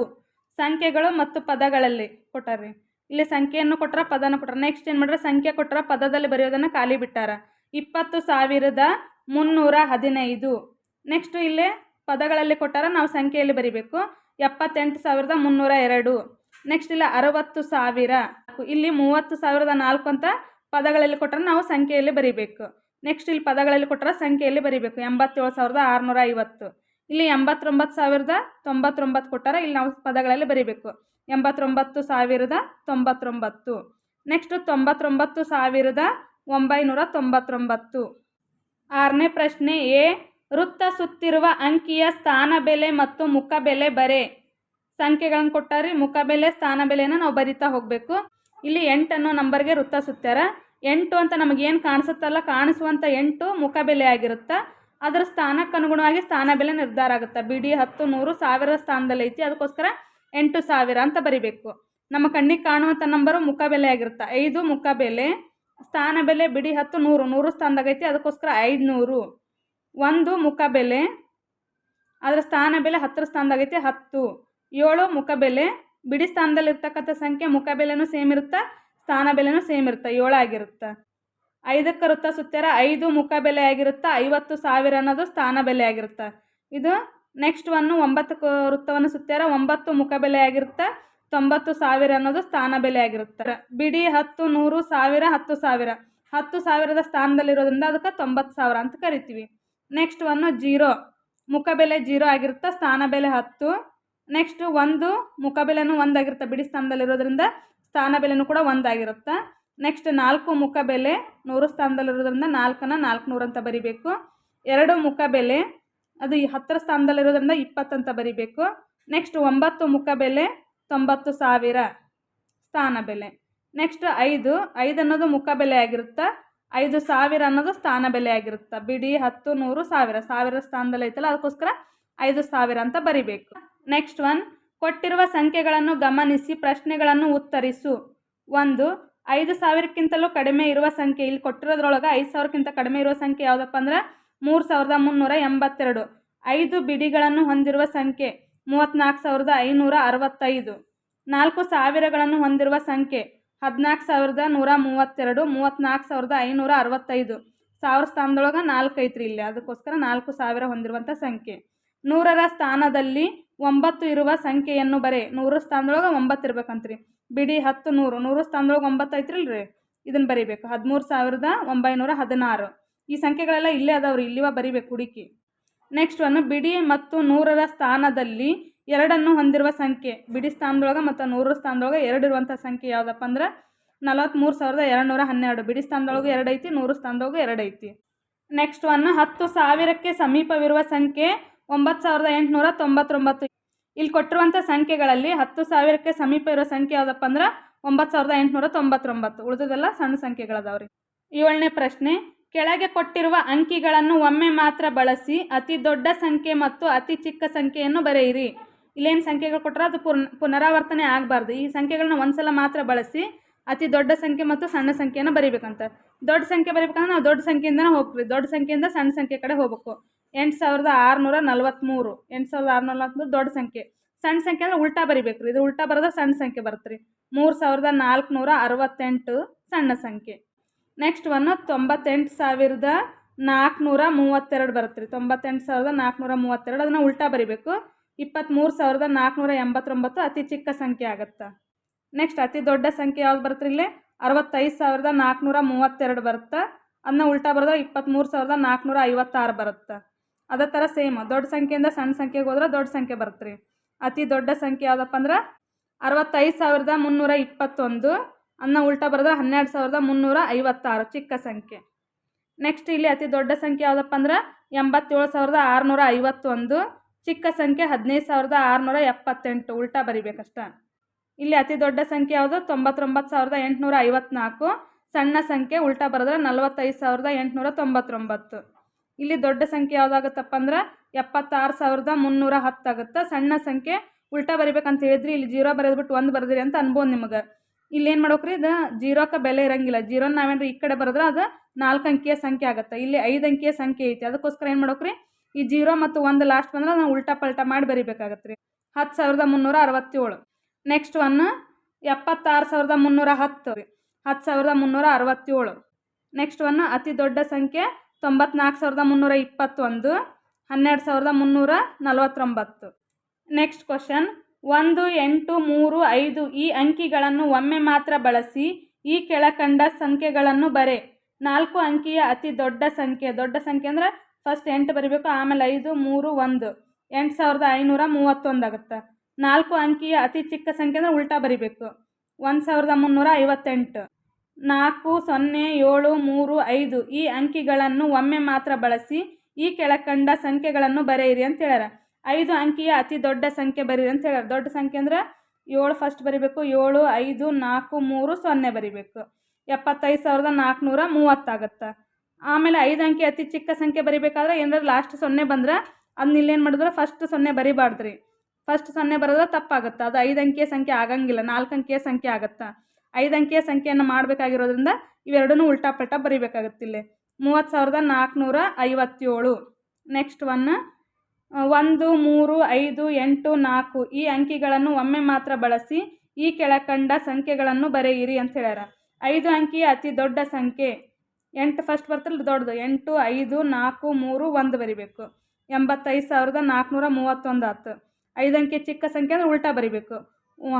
ಸಂಖ್ಯೆಗಳು ಮತ್ತು ಪದಗಳಲ್ಲಿ ಕೊಟ್ಟಾರ್ರಿ. ಇಲ್ಲಿ ಸಂಖ್ಯೆಯನ್ನು ಕೊಟ್ಟರೆ ಪದನ ಕೊಟ್ಟರೆ ನೆಕ್ಸ್ಟ್ ಏನು ಮಾಡ್ರೆ? ಸಂಖ್ಯೆ ಕೊಟ್ಟರೆ ಪದದಲ್ಲಿ ಬರೆಯೋದನ್ನು ಖಾಲಿ ಬಿಟ್ಟಾರ. ಇಪ್ಪತ್ತು ಸಾವಿರದ ಮುನ್ನೂರ ಹದಿನೈದು. ನೆಕ್ಸ್ಟು ಇಲ್ಲೇ ಪದಗಳಲ್ಲಿ ಕೊಟ್ಟಾರ. ನಾವು ಸಂಖ್ಯೆಯಲ್ಲಿ ಬರಿಬೇಕು. ಎಪ್ಪತ್ತೆಂಟು ಸಾವಿರದ ಮುನ್ನೂರ ಎರಡು. ನೆಕ್ಸ್ಟ್ ಇಲ್ಲಿ ಅರವತ್ತು ಸಾವಿರ. ಇಲ್ಲಿ ಮೂವತ್ತು ಸಾವಿರದ ನಾಲ್ಕು ಅಂತ ಪದಗಳಲ್ಲಿ ಕೊಟ್ಟರೆ ನಾವು ಸಂಖ್ಯೆಯಲ್ಲಿ ಬರಿಬೇಕು. ನೆಕ್ಸ್ಟ್ ಇಲ್ಲಿ ಪದಗಳಲ್ಲಿ ಕೊಟ್ಟರೆ ಸಂಖ್ಯೆಯಲ್ಲಿ ಬರಿಬೇಕು. ಎಂಬತ್ತೇಳು ಸಾವಿರದ ಆರುನೂರ ಐವತ್ತು. ಇಲ್ಲಿ ಎಂಬತ್ತೊಂಬತ್ತು ಸಾವಿರದ ತೊಂಬತ್ತೊಂಬತ್ತು ಕೊಟ್ಟಾರ ಇಲ್ಲಿ ನಾವು ಪದಗಳಲ್ಲಿ ಬರೀಬೇಕು. ಎಂಬತ್ತೊಂಬತ್ತು ಸಾವಿರದ ತೊಂಬತ್ತೊಂಬತ್ತು. ನೆಕ್ಸ್ಟ್ ತೊಂಬತ್ತೊಂಬತ್ತು ಸಾವಿರದ ಒಂಬೈನೂರ ತೊಂಬತ್ತೊಂಬತ್ತು. ಆರನೇ ಪ್ರಶ್ನೆ ಎ, ವೃತ್ತ ಸುತ್ತಿರುವ ಅಂಕಿಯ ಸ್ಥಾನ ಬೆಲೆ ಮತ್ತು ಮುಖ ಬೆಲೆ ಬರೆ. ಸಂಖ್ಯೆಗಳನ್ನು ಕೊಟ್ಟಾರೆ ಮುಖ ಬೆಲೆ, ಸ್ಥಾನ ಬೆಲೆನ ನಾವು ಬರಿತಾ ಹೋಗಬೇಕು. ಇಲ್ಲಿ ಎಂಟು ಅನ್ನೋ ನಂಬರ್ಗೆ ವೃತ್ತ ಸುತ್ತಾರ ಎಂಟು ಅಂತ ನಮಗೇನು ಕಾಣಿಸುತ್ತಲ್ಲ ಕಾಣಿಸುವಂಥ ಎಂಟು ಮುಖ ಬೆಲೆ ಆಗಿರುತ್ತೆ? ಅದರ ಸ್ಥಾನಕ್ಕೆ ಅನುಗುಣವಾಗಿ ಸ್ಥಾನ ಬೆಲೆ ನಿರ್ಧಾರ ಆಗುತ್ತೆ? ಬಿಡಿ ಹತ್ತು, ನೂರು, ಸಾವಿರ ಸ್ಥಾನದಲ್ಲಿ ಅದಕ್ಕೋಸ್ಕರ ಎಂಟು ಸಾವಿರ ಅಂತ ಬರಿಬೇಕು. ನಮ್ಮ ಕಣ್ಣಿಗೆ ಕಾಣುವಂಥ ನಂಬರು ಮುಖ ಬೆಲೆ ಆಗಿರುತ್ತೆ? ಐದು ಮುಖ ಬೆಲೆ, ಸ್ಥಾನ ಬೆಲೆ, ಬಿಡಿ ಹತ್ತು, ನೂರು ನೂರು ಸ್ಥಾನದಾಗೈತಿ ಅದಕ್ಕೋಸ್ಕರ ಐದುನೂರು. ಒಂದು ಮುಖ ಬೆಲೆ, ಅದರ ಸ್ಥಾನ ಬೆಲೆ ಹತ್ತರ ಸ್ಥಾನದಾಗ ಐತಿ, ಹತ್ತು. ಏಳು ಮುಖ ಬೆಲೆ ಬಿಡಿ ಸ್ಥಾನದಲ್ಲಿ ಇರ್ತಕ್ಕಂಥ ಸಂಖ್ಯೆ ಮುಖ ಬೆಲೆನೂ ಸೇಮ್ ಇರುತ್ತೆ? ಸ್ಥಾನ ಬೆಲೆನೂ ಸೇಮ್ ಇರುತ್ತೆ? ಏಳು ಆಗಿರುತ್ತೆ? ಐದಕ್ಕೆ ವೃತ್ತ ಸುತ್ತಾರ ಐದು ಮುಖ ಬೆಲೆ ಆಗಿರುತ್ತೆ? ಐವತ್ತು ಸಾವಿರ ಅನ್ನೋದು ಸ್ಥಾನ ಬೆಲೆ ಆಗಿರುತ್ತೆ? ಇದು ನೆಕ್ಸ್ಟ್ ಒನ್ ಒಂಬತ್ತು ವೃತ್ತವನ್ನು ಸುತ್ತಾರ ಒಂಬತ್ತು ಮುಖ ಬೆಲೆ ಆಗಿರುತ್ತೆ? ತೊಂಬತ್ತು ಸಾವಿರ ಅನ್ನೋದು ಸ್ಥಾನ ಬೆಲೆ ಆಗಿರುತ್ತೆ? ಬಿಡಿ ಹತ್ತು, ನೂರು ಸಾವಿರ, ಹತ್ತು ಸಾವಿರ. ಹತ್ತು ಸಾವಿರದ ಸ್ಥಾನದಲ್ಲಿರೋದ್ರಿಂದ ಅದಕ್ಕೆ ತೊಂಬತ್ತು ಸಾವಿರ ಅಂತ ಕರಿತೀವಿ. Next one zero. ಮುಖ ಬೆಲೆ ಜೀರೋ ಆಗಿರುತ್ತೆ? ಸ್ಥಾನ ಬೆಲೆ ಹತ್ತು. ನೆಕ್ಸ್ಟ್ ಒಂದು ಮುಖಬೆಲೆನೂ ಒಂದಾಗಿರುತ್ತೆ. ಬಿಡಿ ಸ್ಥಾನದಲ್ಲಿರೋದ್ರಿಂದ ಸ್ಥಾನ ಬೆಲೆನೂ ಕೂಡ ಒಂದಾಗಿರುತ್ತೆ. ನೆಕ್ಸ್ಟ್ ನಾಲ್ಕು ಮುಖ ಬೆಲೆ ನೂರು ಸ್ಥಾನದಲ್ಲಿರೋದ್ರಿಂದ ನಾಲ್ಕನ್ನು ನಾಲ್ಕುನೂರು ಅಂತ ಬರಿಬೇಕು. ಎರಡು ಮುಖ ಬೆಲೆ ಅದು ಹತ್ತರ ಸ್ಥಾನದಲ್ಲಿರೋದ್ರಿಂದ ಇಪ್ಪತ್ತಂತ ಬರಿಬೇಕು. ನೆಕ್ಸ್ಟ್ ಒಂಬತ್ತು ಮುಖ ಬೆಲೆ ತೊಂಬತ್ತು ಸಾವಿರ ಸ್ಥಾನ ಬೆಲೆ ನೆಕ್ಸ್ಟ್ ಐದು ಐದು ಅನ್ನೋದು ಮುಖ ಬೆಲೆ ಆಗಿರುತ್ತೆ. ಐದು ಸಾವಿರ ಅನ್ನೋದು ಸ್ಥಾನ ಬೆಲೆ ಆಗಿರುತ್ತೆ. ಬಿಡಿ ಹತ್ತು ನೂರು ಸಾವಿರ. ಸಾವಿರ ಸ್ಥಾನದಲ್ಲಿ ಐತಲ್ಲ, ಅದಕ್ಕೋಸ್ಕರ ಐದು ಸಾವಿರ ಅಂತ ಬರಿಬೇಕು. ನೆಕ್ಸ್ಟ್ ಒನ್ ಕೊಟ್ಟಿರುವ ಸಂಖ್ಯೆಗಳನ್ನು ಗಮನಿಸಿ, ಪ್ರಶ್ನೆಗಳನ್ನು ಉತ್ತರಿಸು. ಒಂದು, ಐದು ಸಾವಿರಕ್ಕಿಂತಲೂ ಕಡಿಮೆ ಇರುವ ಸಂಖ್ಯೆ. ಇಲ್ಲಿ ಕೊಟ್ಟಿರೋದ್ರೊಳಗೆ ಐದು ಸಾವಿರಕ್ಕಿಂತ ಕಡಿಮೆ ಇರುವ ಸಂಖ್ಯೆ ಯಾವುದಪ್ಪ ಅಂದ್ರೆ, ಮೂರು ಸಾವಿರದ ಮುನ್ನೂರ ಎಂಬತ್ತೆರಡು. ಐದು ಬಿಡಿಗಳನ್ನು ಹೊಂದಿರುವ ಸಂಖ್ಯೆ, ಮೂವತ್ತ್ನಾಲ್ಕು ಸಾವಿರದ ಐನೂರ ಅರವತ್ತೈದು. ನಾಲ್ಕು ಸಾವಿರಗಳನ್ನು ಹೊಂದಿರುವ ಸಂಖ್ಯೆ, ಹದಿನಾಲ್ಕು ಸಾವಿರದ ನೂರ ಮೂವತ್ತೆರಡು, ಮೂವತ್ತ್ನಾಲ್ಕು ಸಾವಿರದ ಐನೂರ ಅರವತ್ತೈದು. ಸಾವಿರ ಸ್ಥಾನದೊಳಗೆ ನಾಲ್ಕು ಐತ್ರಿ ಇಲ್ಲಿ. ಅದಕ್ಕೋಸ್ಕರ ನಾಲ್ಕು ಸಾವಿರ ಹೊಂದಿರುವಂಥ ಸಂಖ್ಯೆ. ನೂರರ ಸ್ಥಾನದಲ್ಲಿ ಒಂಬತ್ತು ಇರುವ ಸಂಖ್ಯೆಯನ್ನು ಬರೆ. ನೂರು ಸ್ಥಾನದೊಳಗೆ ಒಂಬತ್ತು ಇರ್ಬೇಕಂತ್ರಿ. ಬಿಡಿ ಹತ್ತು ನೂರು. ನೂರು ಸ್ಥಾನದೊಳಗೆ ಒಂಬತ್ತು ಐತ್ರಿಲ್ರಿ? ಇದನ್ನು ಬರಿಬೇಕು. ಹದಿಮೂರು ಸಾವಿರದ ಒಂಬೈನೂರ ಹದಿನಾರು. ಈ ಸಂಖ್ಯೆಗಳೆಲ್ಲ ಇಲ್ಲೇ ಅದಾವ್ರಿ. ಇಲ್ಲಿವ ಬರಿಬೇಕು ಹುಡುಕಿ. ನೆಕ್ಸ್ಟ್ ಒನ್ ಬಿಡಿ ಮತ್ತು ನೂರರ ಸ್ಥಾನದಲ್ಲಿ ಎರಡನ್ನು ಹೊಂದಿರುವ ಸಂಖ್ಯೆ. ಬಿಡಿ ಸ್ಥಾನದೊಳಗೆ ಮತ್ತು ನೂರರ ಸ್ಥಾನದೊಳಗೆ ಎರಡು ಇರುವಂಥ ಸಂಖ್ಯೆ ಯಾವುದಪ್ಪ ಅಂದ್ರೆ ನಲವತ್ತ್ಮೂರು ಸಾವಿರದ ಎರಡು ನೂರ ಹನ್ನೆರಡು. ಬಿಡಿ ಸ್ಥಾನದೊಳಗೆ ಎರಡು ಐತಿ ನೂರು ಸ್ಥಾನದೊಳಗೆ ಎರಡು ಐತಿ ನೆಕ್ಸ್ಟ್ ಒನ್ ಹತ್ತು ಸಾವಿರಕ್ಕೆ ಸಮೀಪವಿರುವ ಸಂಖ್ಯೆ ಒಂಬತ್ತು ಸಾವಿರದ ಎಂಟುನೂರ ತೊಂಬತ್ತೊಂಬತ್ತು. ಇಲ್ಲಿ ಕೊಟ್ಟಿರುವಂಥ ಸಂಖ್ಯೆಗಳಲ್ಲಿ ಹತ್ತು ಸಾವಿರಕ್ಕೆ ಸಮೀಪ ಇರೋ ಸಂಖ್ಯೆ ಯಾವುದಪ್ಪ ಅಂದ್ರೆ ಒಂಬತ್ತು ಸಾವಿರದ ಎಂಟುನೂರ ತೊಂಬತ್ತೊಂಬತ್ತು. ಉಳಿದದೆಲ್ಲ ಸಣ್ಣ ಸಂಖ್ಯೆಗಳದಾವ್ರಿ. ಏಳನೇ ಪ್ರಶ್ನೆ, ಕೆಳಗೆ ಕೊಟ್ಟಿರುವ ಅಂಕಿಗಳನ್ನು ಒಮ್ಮೆ ಮಾತ್ರ ಬಳಸಿ ಅತಿ ದೊಡ್ಡ ಸಂಖ್ಯೆ ಮತ್ತು ಅತಿ ಚಿಕ್ಕ ಸಂಖ್ಯೆಯನ್ನು ಬರೆಯಿರಿ. ಇಲ್ಲೇನು ಸಂಖ್ಯೆಗಳು ಕೊಟ್ಟರೆ ಅದು ಪುನ್, ಪುನರಾವರ್ತನೆ ಆಗಬಾರ್ದು. ಈ ಸಂಖ್ಯೆಗಳನ್ನ ಒಂದ್ಸಲ ಮಾತ್ರ ಬಳಸಿ ಅತಿ ದೊಡ್ಡ ಸಂಖ್ಯೆ ಮತ್ತು ಸಣ್ಣ ಸಂಖ್ಯೆಯನ್ನು ಬರಿಬೇಕಂತ. ದೊಡ್ಡ ಸಂಖ್ಯೆ ಬರಿಬೇಕಂದ್ರೆ ನಾವು ದೊಡ್ಡ ಸಂಖ್ಯೆಯಿಂದ ಹೋಗ್ತೀವಿ. ದೊಡ್ಡ ಸಂಖ್ಯೆಯಿಂದ ಸಣ್ಣ ಸಂಖ್ಯೆ ಕಡೆ ಹೋಗ್ಬೇಕು. ಎಂಟು ಸಾವಿರದ ಆರುನೂರ ನಲ್ವತ್ತ್ಮೂರು ಎಂಟು ಸಾವಿರದ ಆರುನೂರ ನಲ್ವತ್ತ್ಮೂರು ದೊಡ್ಡ ಸಂಖ್ಯೆ. ಸಣ್ಣ ಸಂಖ್ಯೆ ಅಂದರೆ ಉಲ್ಟಾ ಬರಿಬೇಕು ರೀ ಇದು ಉಲ್ಟಾ ಬರೆದ ಸಣ್ಣ ಸಂಖ್ಯೆ ಬರುತ್ತೆ ರೀ. ಮೂರು ಸಾವಿರದ ನಾಲ್ಕುನೂರ ಅರವತ್ತೆಂಟು ಸಣ್ಣ ಸಂಖ್ಯೆ. ನೆಕ್ಸ್ಟ್ ಒನ್ ತೊಂಬತ್ತೆಂಟು ಸಾವಿರದ ನಾಲ್ಕುನೂರ ಮೂವತ್ತೆರಡು ಬರುತ್ತೆ ರೀ. ತೊಂಬತ್ತೆಂಟು ಸಾವಿರದ ನಾಲ್ಕುನೂರ ಮೂವತ್ತೆರಡು ಅದನ್ನು ಉಲ್ಟಾ ಬರಿಬೇಕು. ಇಪ್ಪತ್ತ್ಮೂರು ಸಾವಿರದ ನಾಲ್ಕುನೂರ ಎಂಬತ್ತೊಂಬತ್ತು ಅತಿ ಚಿಕ್ಕ ಸಂಖ್ಯೆ ಆಗುತ್ತೆ. ನೆಕ್ಸ್ಟ್ ಅತಿ ದೊಡ್ಡ ಸಂಖ್ಯೆ ಯಾವ್ದು ಬರುತ್ತೆ ಇಲ್ಲಿ? ಅರವತ್ತೈದು ಸಾವಿರದ ನಾಲ್ಕುನೂರ ಮೂವತ್ತೆರಡು ಬರುತ್ತೆ. ಅದನ್ನ ಉಲ್ಟಾ ಬರೆದ್ರೆ ಇಪ್ಪತ್ತ್ಮೂರು ಸಾವಿರದ ನಾಲ್ಕುನೂರ ಐವತ್ತಾರು ಬರುತ್ತೆ. ಅದೇ ಥರ ಸೇಮ್ ದೊಡ್ಡ ಸಂಖ್ಯೆಯಿಂದ ಸಣ್ಣ ಸಂಖ್ಯೆಗೆ ಹೋದ್ರೆ ದೊಡ್ಡ ಸಂಖ್ಯೆ ಬರುತ್ತೆ ರೀ ಅತಿ ದೊಡ್ಡ ಸಂಖ್ಯೆ ಯಾವುದಪ್ಪ ಅಂದ್ರೆ ಅರವತ್ತೈದು ಸಾವಿರದ ಮುನ್ನೂರ ಇಪ್ಪತ್ತೊಂದು. ಅನ್ನ ಉಲ್ಟಾ ಬರೆದ್ರೆ ಹನ್ನೆರಡು ಸಾವಿರದ ಮುನ್ನೂರ ಐವತ್ತಾರು. ಚಿಕ್ಕ ಸಂಖ್ಯೆ. ನೆಕ್ಸ್ಟ್ ಇಲ್ಲಿ ಅತಿ ದೊಡ್ಡ ಸಂಖ್ಯೆ ಯಾವುದಪ್ಪ ಅಂದ್ರೆ ಎಂಬತ್ತೇಳು ಸಾವಿರದ ಆರುನೂರ ಐವತ್ತೊಂದು. ಚಿಕ್ಕ ಸಂಖ್ಯೆ ಹದಿನೈದು ಸಾವಿರದ ಆರುನೂರ ಎಪ್ಪತ್ತೆಂಟು. ಉಲ್ಟಾ ಬರಿಬೇಕಷ್ಟ. ಇಲ್ಲಿ ಅತಿ ದೊಡ್ಡ ಸಂಖ್ಯೆ ಯಾವುದು? ತೊಂಬತ್ತೊಂಬತ್ತು ಸಾವಿರದ ಎಂಟುನೂರ ಐವತ್ನಾಲ್ಕು. ಸಣ್ಣ ಸಂಖ್ಯೆ ಉಲ್ಟಾ ಬರೆದ್ರೆ ನಲವತ್ತೈದು ಸಾವಿರದ ಎಂಟುನೂರ ತೊಂಬತ್ತೊಂಬತ್ತು. ಇಲ್ಲಿ ದೊಡ್ಡ ಸಂಖ್ಯೆ ಯಾವುದಾಗುತ್ತಪ್ಪ ಅಂದ್ರೆ ಎಪ್ಪತ್ತಾರು ಸಾವಿರದ ಮುನ್ನೂರ ಹತ್ತಾಗುತ್ತೆ ಸಣ್ಣ ಸಂಖ್ಯೆ. ಉಲ್ಟಾ ಬರಿಬೇಕಂತ ಹೇಳಿದ್ರಿ, ಇಲ್ಲಿ ಜೀರೋ ಬರೆದ್ಬಿಟ್ಟು ಒಂದು ಬರೆದ್ರಿ ಅಂತ ಅನ್ಬೋದು ನಿಮಗೆ. ಇಲ್ಲಿ ಏನು ಮಾಡ್ಬೇಕ್ರಿ, ಇದು ಜೀರೋಕ್ಕೆ ಬೆಲೆ ಇರಂಗಿಲ್ಲ. ಜೀರೋನ ನಾವೇನ್ರಿ, ಈ ಕಡೆ ಬರೆದ್ರೆ ಅದು ನಾಲ್ಕು ಅಂಕಿಯ ಸಂಖ್ಯೆ ಆಗುತ್ತೆ? ಇಲ್ಲಿ ಐದು ಅಂಕಿಯ ಸಂಖ್ಯೆ ಐತಿ. ಅದಕ್ಕೋಸ್ಕರ ಏನು ಮಾಡ್ಬೇಕ್ರಿ, ಈ ಜೀರೋ ಮತ್ತು ಒಂದು ಲಾಸ್ಟ್ ಬಂದ್ರೆ ನಾವು ಉಲ್ಟಾ ಪಲ್ಟಾ ಮಾಡಿ ಬರಿಬೇಕಾಗತ್ತೆ ರೀ ಹತ್ತು ಸಾವಿರದ ಮುನ್ನೂರ ಅರವತ್ತೇಳು. ನೆಕ್ಸ್ಟ್ ಒನ್ ಎಪ್ಪತ್ತಾರು ಸಾವಿರದ ಮುನ್ನೂರ ಹತ್ತು. ರೀ ಹತ್ತು ಸಾವಿರದ ಮುನ್ನೂರ ಅರವತ್ತೇಳು. ನೆಕ್ಸ್ಟ್ ಒನ್ ಅತಿ ದೊಡ್ಡ ಸಂಖ್ಯೆ. ತೊಂಬತ್ನಾಲ್ಕು ಸಾವಿರದ ಮುನ್ನೂರ ಇಪ್ಪತ್ತೊಂದು, ಹನ್ನೆರಡು ಸಾವಿರದ ಮುನ್ನೂರ ನಲವತ್ತೊಂಬತ್ತು. ನೆಕ್ಸ್ಟ್ ಕ್ವಶನ್ ಒಂದು, ಎಂಟು, ಮೂರು, ಐದು ಈ ಅಂಕಿಗಳನ್ನು ಒಮ್ಮೆ ಮಾತ್ರ ಬಳಸಿ ಈ ಕೆಳಕಂಡ ಸಂಖ್ಯೆಗಳನ್ನು ಬರೆ. ನಾಲ್ಕು ಅಂಕಿಯ ಅತಿ ದೊಡ್ಡ ಸಂಖ್ಯೆ. ದೊಡ್ಡ ಸಂಖ್ಯೆ ಅಂದರೆ ಫಸ್ಟ್ ಎಂಟು ಬರಿಬೇಕು, ಆಮೇಲೆ ಐದು, ಮೂರು, ಒಂದು. ಎಂಟು ಸಾವಿರದ ಐನೂರ ಮೂವತ್ತೊಂದು ಆಗುತ್ತೆ. ನಾಲ್ಕು ಅಂಕಿಯ ಅತಿ ಚಿಕ್ಕ ಸಂಖ್ಯೆ ಅಂದರೆ ಉಲ್ಟಾ ಬರಿಬೇಕು. ಒಂದು ಸಾವಿರದ ಮುನ್ನೂರ ಐವತ್ತೆಂಟು. ನಾಲ್ಕು, ಸೊನ್ನೆ, ಏಳು, ಮೂರು, ಐದು ಈ ಅಂಕಿಗಳನ್ನು ಒಮ್ಮೆ ಮಾತ್ರ ಬಳಸಿ ಈ ಕೆಳಕಂಡ ಸಂಖ್ಯೆಗಳನ್ನು ಬರೆಯಿರಿ ಅಂತ ಹೇಳ್ಯಾರ. ಐದು ಅಂಕಿಯ ಅತಿ ದೊಡ್ಡ ಸಂಖ್ಯೆ ಬರೀರಿ ಅಂತ ಹೇಳ್ಯಾರ. ದೊಡ್ಡ ಸಂಖ್ಯೆ ಅಂದ್ರೆ ಏಳು ಫಸ್ಟ್ ಬರಿಬೇಕು, ಏಳು, ಐದು, ನಾಲ್ಕು, ಮೂರು, ಸೊನ್ನೆ ಬರಿಬೇಕು. ಎಪ್ಪತ್ತೈದು ಸಾವಿರದ ನಾಲ್ಕುನೂರ ಮೂವತ್ತಾಗತ್ತೆ ಆಮೇಲೆ ಐದು ಅಂಕಿ ಅತಿ ಚಿಕ್ಕ ಸಂಖ್ಯೆ ಬರಿಬೇಕಾದ್ರೆ ಏನಾದ್ರು ಲಾಸ್ಟ್ ಸೊನ್ನೆ ಬಂದ್ರೆ ಅದನ್ನ ಇಲ್ಲೇನು ಮಾಡಿದ್ರೆ ಫಸ್ಟ್ ಸೊನ್ನೆ ಬರಿಬಾರ್ದ್ರಿ. ಫಸ್ಟ್ ಸೊನ್ನೆ ಬರೋದ್ರೆ ತಪ್ಪಾಗುತ್ತೆ. ಅದು ಐದು ಅಂಕಿಯ ಸಂಖ್ಯೆ ಆಗಂಗಿಲ್ಲ, ನಾಲ್ಕು ಅಂಕಿಯ ಸಂಖ್ಯೆ ಆಗುತ್ತೆ. ಐದು ಅಂಕಿಯ ಸಂಖ್ಯೆಯನ್ನು ಮಾಡಬೇಕಾಗಿರೋದ್ರಿಂದ ಇವೆರಡನ್ನೂ ಉಲ್ಟಾ ಪಲ್ಟಾ ಬರಿಬೇಕಾಗುತ್ತೆ ಇಲ್ಲಿ. ಮೂವತ್ತು ಸಾವಿರದ ನಾಲ್ಕುನೂರ ಐವತ್ತೇಳು. ನೆಕ್ಸ್ಟ್ ಒನ್ ಒಂದು, ಮೂರು, ಐದು, ಎಂಟು, ನಾಲ್ಕು ಈ ಅಂಕಿಗಳನ್ನು ಒಮ್ಮೆ ಮಾತ್ರ ಬಳಸಿ ಈ ಕೆಳಕಂಡ ಸಂಖ್ಯೆಗಳನ್ನು ಬರೆಯಿರಿ ಅಂತ ಹೇಳ್ಯಾರ. ಐದು ಅಂಕಿಯ ಅತಿ ದೊಡ್ಡ ಸಂಖ್ಯೆ. ಎಂಟು ಫಸ್ಟ್ ಬರ್ತಲ್ಲ ದೊಡ್ಡದು. ಎಂಟು, ಐದು, ನಾಲ್ಕು, ಮೂರು, ಒಂದು ಬರಿಬೇಕು. ಎಂಬತ್ತೈದು ಸಾವಿರದ ನಾಲ್ಕುನೂರ ಮೂವತ್ತೊಂದು ಆಯ್ತು. ಐದು ಅಂಕಿ ಚಿಕ್ಕ ಸಂಖ್ಯೆ ಅಂದರೆ ಉಲ್ಟಾ ಬರಿಬೇಕು.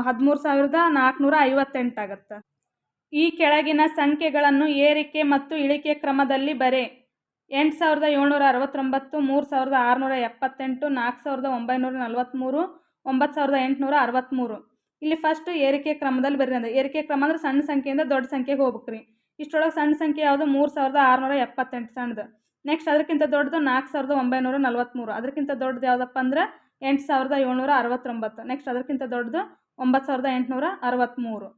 ಹದಿಮೂರು ಸಾವಿರದ ನಾಲ್ಕುನೂರ ಐವತ್ತೆಂಟು ಆಗುತ್ತೆ. ಈ ಕೆಳಗಿನ ಸಂಖ್ಯೆಗಳನ್ನು ಏರಿಕೆ ಮತ್ತು ಇಳಿಕೆ ಕ್ರಮದಲ್ಲಿ ಬರೆ. ಎಂಟು ಸಾವಿರದ ಏಳ್ನೂರ ಅರವತ್ತೊಂಬತ್ತು, ಮೂರು ಸಾವಿರದ ಆರುನೂರ ಎಪ್ಪತ್ತೆಂಟು ನಾಲ್ಕು ಸಾವಿರದ ಒಂಬೈನೂರ ನಲ್ವತ್ತ್ಮೂರು ಒಂಬತ್ತು ಸಾವಿರದ ಎಂಟುನೂರ ಅರವತ್ತ್ಮೂರು ಇಲ್ಲಿ ಫಸ್ಟು ಏರಿಕೆ ಕ್ರಮದಲ್ಲಿ ಬರೀ ಅಂದ್ರೆ, ಏರಿಕೆ ಕ್ರಮ ಅಂದ್ರೆ ಸಣ್ಣ ಸಂಖ್ಯೆಯಿಂದ ದೊಡ್ಡ ಸಂಖ್ಯೆಗೆ ಹೋಗ್ಬೇಕ್ರಿ. ಇಷ್ಟೊಳಗೆ ಸಣ್ಣ ಸಂಖ್ಯೆ ಯಾವುದು? ಮೂರು ಸಾವಿರದ ಆರುನೂರ ಎಪ್ಪತ್ತೆಂಟು ಸಣ್ಣದು. ನೆಕ್ಸ್ಟ್ ಅದಕ್ಕಿಂತ ದೊಡ್ಡದು ನಾಲ್ಕು ಸಾವಿರದ ಒಂಬೈನೂರ ನಲ್ವತ್ತ್ಮೂರು ಅದಕ್ಕಿಂತ ದೊಡ್ಡದು ಯಾವುದಪ್ಪ ಅಂದ್ರೆ ಎಂಟು ಸಾವಿರದ ಏಳ್ನೂರ ಅರವತ್ತೊಂಬತ್ತು. ನೆಕ್ಸ್ಟ್ ಅದಕ್ಕಿಂತ ದೊಡ್ಡದು ಒಂಬತ್ತು ಸಾವಿರದ ಎಂಟುನೂರ ಅರವತ್ತ್ಮೂರು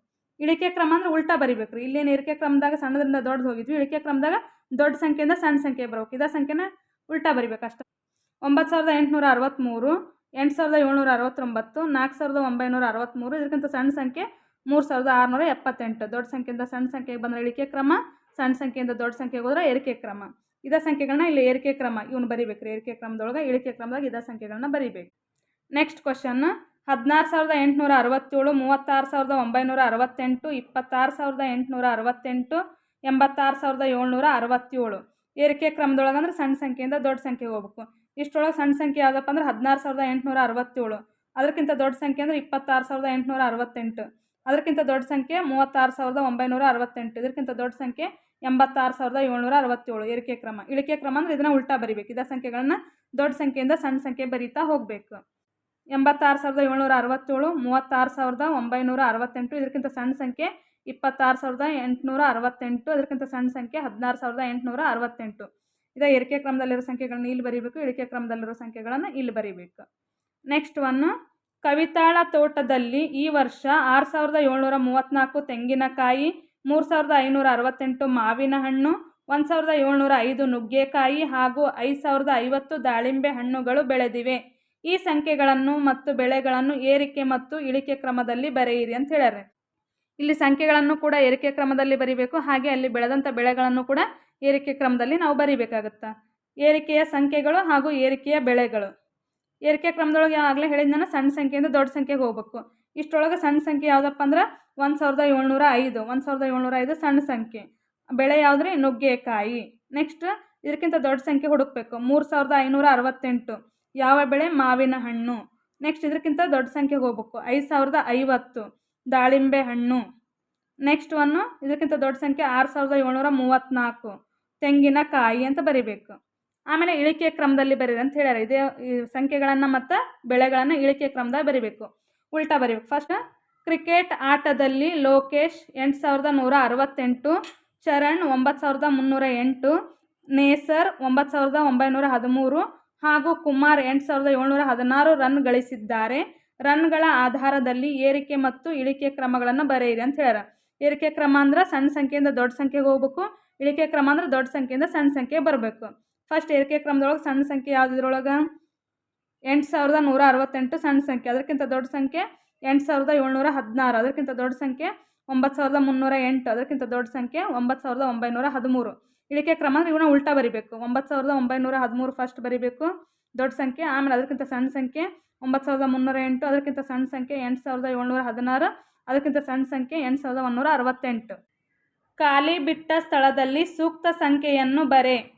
ಇಳಿಕೆ ಕ್ರಮ ಅಂದ್ರೆ ಉಲ್ಟಾ ಬರಿಬೇಕು ರೀ ಇಲ್ಲೇನು ಇಳಿಕೆ ಕ್ರಮದಾಗ ಸಣ್ಣದ್ರಿಂದ ದೊಡ್ಡದು ಹೋಗಿದ್ವಿ. ಇಳಿಕೆ ಕ್ರಮದಾಗ ದೊಡ್ಡ ಸಂಖ್ಯೆಯಿಂದ ಸಣ್ಣ ಸಂಖ್ಯೆ ಬರಬೇಕು. ಇದೇ ಸಂಖ್ಯೆನ ಉಲ್ಟಾ ಬರಿಬೇಕು ಅಷ್ಟೇ. ಒಂಬತ್ತು ಸಾವಿರದ ಎಂಟುನೂರ ಅರವತ್ತ್ಮೂರು ಎಂಟು ಸಾವಿರದ ಏಳ್ನೂರ ಅರವತ್ತೊಂಬತ್ತು, ನಾಲ್ಕು ಸಾವಿರದ ಒಂಬೈನೂರ ಅರವತ್ತ್ಮೂರು ಇದಕ್ಕಿಂತ ಸಣ್ಣ ಸಂಖ್ಯೆ ಮೂರು ಸಾವಿರದ ಆರುನೂರ ಎಪ್ಪತ್ತೆಂಟು. ದೊಡ್ಡ ಸಂಖ್ಯೆಯಿಂದ ಸಣ್ಣ ಸಂಖ್ಯೆಗೆ ಬಂದರೆ ಇಳಿಕೆ ಕ್ರಮ, ಸಣ್ಣ ಸಂಖ್ಯೆಯಿಂದ ದೊಡ್ಡ ಸಂಖ್ಯೆಗೆ ಹೋದ್ರೆ ಏರಿಕೆ ಕ್ರಮ. ಇದೇ ಸಂಖ್ಯೆಗಳನ್ನ ಇಲ್ಲಿ ಏರಿಕೆ ಕ್ರಮ, ಇವನು ಬರಿಬೇಕು ರೀ ಏರಿಕೆ ಕ್ರಮದೊಳಗೆ ಇಳಿಕೆ ಕ್ರಮದಾಗ ಇದೇ ಸಂಖ್ಯೆಗಳನ್ನ ಬರಿಬೇಕು. ನೆಕ್ಸ್ಟ್ ಕ್ವಶನ್ ಹದಿನಾರು ಸಾವಿರದ ಎಂಟುನೂರ ಅರವತ್ತೇಳು, ಮೂವತ್ತಾರು ಸಾವಿರದ ಒಂಬೈನೂರ ಅರವತ್ತೆಂಟು, ಇಪ್ಪತ್ತಾರು ಸಾವಿರದ ಎಂಟುನೂರ ಅರವತ್ತೆಂಟು, ಎಂಬತ್ತಾರು ಸಾವಿರದ ಏಳ್ನೂರ ಅರವತ್ತೇಳು. ಏರಿಕೆ ಕ್ರಮದೊಳಗೆ ಅಂದ್ರೆ ಸಣ್ಣ ಸಂಖ್ಯೆಯಿಂದ ದೊಡ್ಡ ಸಂಖ್ಯೆಗೆ ಹೋಗ್ಬೇಕು. ಇಷ್ಟೊಳಗೆ ಸಣ್ಣ ಸಂಖ್ಯೆ ಯಾವುದಪ್ಪ ಅಂದ್ರೆ ಹದಿನಾರು ಸಾವಿರದ ಎಂಟುನೂರ ಅರವತ್ತೇಳು. ಅದಕ್ಕಿಂತ ದೊಡ್ಡ ಸಂಖ್ಯೆ ಅಂದ್ರೆ ಇಪ್ಪತ್ತಾರು ಸಾವಿರದ ಎಂಟುನೂರ ಅರವತ್ತೆಂಟು. ಅದಕ್ಕಿಂತ ದೊಡ್ಡ ಸಂಖ್ಯೆ ಮೂವತ್ತಾರು ಸಾವಿರದ ಒಂಬೈನೂರ ಅರವತ್ತೆಂಟು. ಇದಕ್ಕಿಂತ ದೊಡ್ಡ ಸಂಖ್ಯೆ ಎಂಬತ್ತಾರು ಸಾವಿರದ ಏಳ್ನೂರ ಅರವತ್ತೇಳು ಇಳಿಕೆ ಕ್ರಮ. ಇಳಿಕೆ ಕ್ರಮ ಅಂದರೆ ಇದನ್ನು ಉಲ್ಟಾ ಬರಿಬೇಕು. ಇದೇ ಸಂಖ್ಯೆಗಳನ್ನು ದೊಡ್ಡ ಸಂಖ್ಯೆಯಿಂದ ಸಣ್ಣ ಸಂಖ್ಯೆ ಬರೀತಾ ಹೋಗಬೇಕು. ಎಂಬತ್ತಾರು ಸಾವಿರದ ಏಳ್ನೂರ ಅರವತ್ತೇಳು, ಮೂವತ್ತಾರು ಸಾವಿರದ ಒಂಬೈನೂರ ಅರವತ್ತೆಂಟು, ಇದಕ್ಕಿಂತ ಸಣ್ಣ ಸಂಖ್ಯೆ ಇಪ್ಪತ್ತಾರು ಸಾವಿರದ ಎಂಟುನೂರ ಅರವತ್ತೆಂಟು, ಅದಕ್ಕಿಂತ ಸಣ್ಣ ಸಂಖ್ಯೆ ಹದಿನಾರು ಸಾವಿರದ ಎಂಟುನೂರ ಅರವತ್ತೆಂಟು. ಇದೇ ಏರಿಕೆ ಕ್ರಮದಲ್ಲಿರೋ ಸಂಖ್ಯೆಗಳನ್ನ ಇಲ್ಲಿ ಬರೀಬೇಕು. ಇಳಿಕೆ ಕ್ರಮದಲ್ಲಿರೋ ಸಂಖ್ಯೆಗಳನ್ನು ಇಲ್ಲಿ ಬರೀಬೇಕು. ನೆಕ್ಸ್ಟ್ ಒನ್ನು ಕವಿತಾಳ ತೋಟದಲ್ಲಿ ಈ ವರ್ಷ ಆರು ಸಾವಿರದ ಏಳ್ನೂರ ಮೂವತ್ತ್ನಾಲ್ಕು ತೆಂಗಿನಕಾಯಿ, ಮೂರು ಸಾವಿರದ ಐನೂರ ಅರವತ್ತೆಂಟು ಮಾವಿನ ಹಣ್ಣು ಒಂದು ಸಾವಿರದ ಏಳ್ನೂರ ಐದು ನುಗ್ಗೆಕಾಯಿ ಹಾಗೂ ಐದು ಸಾವಿರದ ಐವತ್ತು ದಾಳಿಂಬೆ ಹಣ್ಣುಗಳು ಬೆಳೆದಿವೆ. ಈ ಸಂಖ್ಯೆಗಳನ್ನು ಮತ್ತು ಬೆಳೆಗಳನ್ನು ಏರಿಕೆ ಮತ್ತು ಇಳಿಕೆ ಕ್ರಮದಲ್ಲಿ ಬರೆಯಿರಿ ಅಂತ ಹೇಳ್ಯಾರೆ ಇಲ್ಲಿ ಸಂಖ್ಯೆಗಳನ್ನು ಕೂಡ ಏರಿಕೆ ಕ್ರಮದಲ್ಲಿ ಬರಿಬೇಕು, ಹಾಗೆ ಅಲ್ಲಿ ಬೆಳೆದಂಥ ಬೆಳೆಗಳನ್ನು ಕೂಡ ಏರಿಕೆ ಕ್ರಮದಲ್ಲಿ ನಾವು ಬರಿಬೇಕಾಗತ್ತೆ. ಏರಿಕೆಯ ಸಂಖ್ಯೆಗಳು ಹಾಗೂ ಏರಿಕೆಯ ಬೆಳೆಗಳು. ಏರಿಕೆ ಕ್ರಮದೊಳಗೆ ಆಗಲೇ ಹೇಳಿದ್ನ ಸಣ್ಣ ಸಂಖ್ಯೆಯಿಂದ ದೊಡ್ಡ ಸಂಖ್ಯೆಗೆ ಹೋಗ್ಬೇಕು. ಇಷ್ಟರೊಳಗೆ ಸಣ್ಣ ಸಂಖ್ಯೆ ಯಾವುದಪ್ಪ ಅಂದ್ರೆ ಒಂದು ಸಾವಿರದ ಏಳ್ನೂರ ಐದು, ಒಂದು ಸಾವಿರದ ಏಳ್ನೂರ ಐದು ಸಣ್ಣ ಸಂಖ್ಯೆ. ಬೆಳೆ ಯಾವುದ್ರಿ? ನುಗ್ಗೆಕಾಯಿ. ನೆಕ್ಸ್ಟ್ ಇದಕ್ಕಿಂತ ದೊಡ್ಡ ಸಂಖ್ಯೆ ಹುಡುಕ್ಬೇಕು. ಮೂರು ಸಾವಿರದ ಐನೂರ ಅರವತ್ತೆಂಟು. ಯಾವ ಬೆಳೆ? ಮಾವಿನ ಹಣ್ಣು. ನೆಕ್ಸ್ಟ್ ಇದಕ್ಕಿಂತ ದೊಡ್ಡ ಸಂಖ್ಯೆಗೆ ಹೋಗ್ಬೇಕು. ಐದು ಸಾವಿರದ ಐವತ್ತು. ದಾಳಿಂಬೆ ಹಣ್ಣು. ನೆಕ್ಸ್ಟ್ ಒನ್ನು ಇದಕ್ಕಿಂತ ದೊಡ್ಡ ಸಂಖ್ಯೆ ಆರು ಸಾವಿರದ ಏಳ್ನೂರ ಮೂವತ್ತ್ನಾಲ್ಕು. ತೆಂಗಿನಕಾಯಿ ಅಂತ ಬರಿಬೇಕು. ಆಮೇಲೆ ಇಳಿಕೆ ಕ್ರಮದಲ್ಲಿ ಬರೀರಿ ಅಂತ ಹೇಳ್ಯಾರ. ಇದೇ ಸಂಖ್ಯೆಗಳನ್ನು ಮತ್ತು ಬೆಳೆಗಳನ್ನು ಇಳಿಕೆ ಕ್ರಮದಾಗ ಬರಿಬೇಕು. ಉಲ್ಟಾ ಬರಿಬೇಕು. ಫಸ್ಟ್ ಕ್ರಿಕೆಟ್ ಆಟದಲ್ಲಿ ಲೋಕೇಶ್ ಎಂಟು ಸಾವಿರದ ನೂರ ಅರವತ್ತೆಂಟು, ಚರಣ್ ಒಂಬತ್ತು ಸಾವಿರದ ಮುನ್ನೂರ ಎಂಟು, ನೇಸರ್ ಒಂಬತ್ತು ಸಾವಿರದ ಒಂಬೈನೂರ ಹದಿಮೂರು ಹಾಗೂ ಕುಮಾರ್ ಎಂಟು ಸಾವಿರದ ಏಳ್ನೂರ ಹದಿನಾರು ರನ್ ಗಳಿಸಿದ್ದಾರೆ. ರನ್ಗಳ ಆಧಾರದಲ್ಲಿ ಏರಿಕೆ ಮತ್ತು ಇಳಿಕೆ ಕ್ರಮಗಳನ್ನು ಬರೆಯಿರಿ ಅಂತ ಹೇಳ್ಯಾರ. ಏರಿಕೆ ಕ್ರಮ ಅಂದ್ರೆ ಸಣ್ಣ ಸಂಖ್ಯೆಯಿಂದ ದೊಡ್ಡ ಸಂಖ್ಯೆಗೆ ಹೋಗ್ಬೇಕು. ಇಳಿಕೆ ಕ್ರಮ ಅಂದ್ರೆ ದೊಡ್ಡ ಸಂಖ್ಯೆಯಿಂದ ಸಣ್ಣ ಸಂಖ್ಯೆ ಬರಬೇಕು. ಫಸ್ಟ್ ಏರಿಕೆ ಕ್ರಮದೊಳಗೆ ಸಣ್ಣ ಸಂಖ್ಯೆ ಯಾವುದಿದ್ರೊಳಗೆ ಎಂಟು ಸಾವಿರದ ನೂರ ಅರವತ್ತೆಂಟು ಸಣ್ಣ ಸಂಖ್ಯೆ. ಅದಕ್ಕಿಂತ ದೊಡ್ಡ ಸಂಖ್ಯೆ ಎಂಟು ಸಾವಿರದ ಏಳ್ನೂರ ಹದಿನಾರು. ಅದಕ್ಕಿಂತ ದೊಡ್ಡ ಸಂಖ್ಯೆ ಒಂಬತ್ತು ಸಾವಿರದ ಮುನ್ನೂರ ಎಂಟು. ಅದಕ್ಕಿಂತ ದೊಡ್ಡ ಸಂಖ್ಯೆ ಒಂಬತ್ತು ಸಾವಿರದ ಒಂಬೈನೂರ ಹದಿಮೂರು. ಇಳಿಕೆ ಕ್ರಮ ಇವನ್ನ ಉಲ್ಟಾ ಬರಿಬೇಕು. ಒಂಬತ್ತು ಸಾವಿರದ ಒಂಬೈನೂರ ಹದಿಮೂರು ಫಸ್ಟ್ ಬರಿಬೇಕು. ದೊಡ್ಡ ಸಂಖ್ಯೆ, ಆಮೇಲೆ ಅದಕ್ಕಿಂತ ಸಣ್ಣ ಸಂಖ್ಯೆ ಒಂಬತ್ತು ಸಾವಿರದ ಮುನ್ನೂರ ಎಂಟು. ಅದಕ್ಕಿಂತ ಸಣ್ಣ ಸಂಖ್ಯೆ ಎಂಟು ಸಾವಿರದ ಏಳ್ನೂರ ಹದಿನಾರು. ಅದಕ್ಕಿಂತ ಸಣ್ಣ ಸಂಖ್ಯೆ ಎಂಟು ಸಾವಿರದ ಒಂದೂರ ಅರವತ್ತೆಂಟು. ಖಾಲಿ ಬಿಟ್ಟ ಸ್ಥಳದಲ್ಲಿ ಸೂಕ್ತ ಸಂಖ್ಯೆಯನ್ನು ಬರೆ.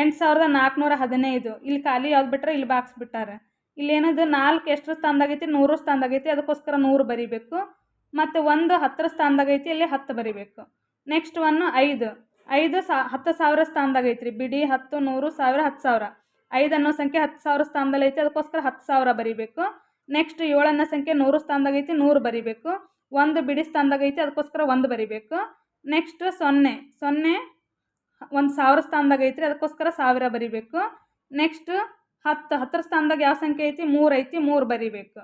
ಎಂಟು ಸಾವಿರದ ನಾಲ್ಕುನೂರ ಹದಿನೈದು. ಇಲ್ಲಿ ಖಾಲಿ ಯಾವ್ದು ಬಿಟ್ರೆ ಇಲ್ಲಿ ಬಾಕ್ಸ್ ಬಿಟ್ಟಾರೆ. ಇಲ್ಲಿ ಏನದು? ನಾಲ್ಕು ಎಷ್ಟರ ಸ್ಥಾನದಾಗೈತಿ? ನೂರು ಸ್ಥಾನದಾಗೈತಿ. ಅದಕ್ಕೋಸ್ಕರ ನೂರು ಬರಿಬೇಕು. ಮತ್ತು ಒಂದು ಹತ್ತರ ಸ್ಥಾನದಾಗೈತಿ. ಇಲ್ಲಿ ಹತ್ತು ಬರಿಬೇಕು. ನೆಕ್ಸ್ಟ್ ಒನ್ನು ಐದು. ಐದು ಸಾ, ಹತ್ತು ಸಾವಿರ ಸ್ಥಾನದಾಗೈತಿ ರೀ ಬಿಡಿ ಹತ್ತು, ನೂರು ಸಾವಿರ, ಹತ್ತು ಸಾವಿರ. ಐದು ಅನ್ನೋ ಸಂಖ್ಯೆ ಹತ್ತು ಸಾವಿರ ಸ್ಥಾನದಲ್ಲಿ ಅದಕ್ಕೋಸ್ಕರ ಹತ್ತು ಸಾವಿರ ಬರಿಬೇಕು. ನೆಕ್ಸ್ಟ್ ಏಳು ಅನ್ನೋ ಸಂಖ್ಯೆ ನೂರು ಸ್ಥಾನದಾಗೈತಿ. ನೂರು ಬರಿಬೇಕು. ಒಂದು ಬಿಡಿ ಸ್ಥಾನದಾಗೈತಿ. ಅದಕ್ಕೋಸ್ಕರ ಒಂದು ಬರಿಬೇಕು. ನೆಕ್ಸ್ಟ್ ಸೊನ್ನೆ. ಸೊನ್ನೆ ಒಂದು ಸಾವಿರ ಸ್ಥಾನದಾಗ ಐತ್ರಿ, ಅದಕ್ಕೋಸ್ಕರ ಸಾವಿರ ಬರಿಬೇಕು. ನೆಕ್ಸ್ಟ್ ಹತ್ತು, ಹತ್ತರ ಸ್ಥಾನದಾಗ ಯಾವ ಸಂಖ್ಯೆ ಐತಿ? ಮೂರು ಐತಿ, ಮೂರು ಬರಿಬೇಕು.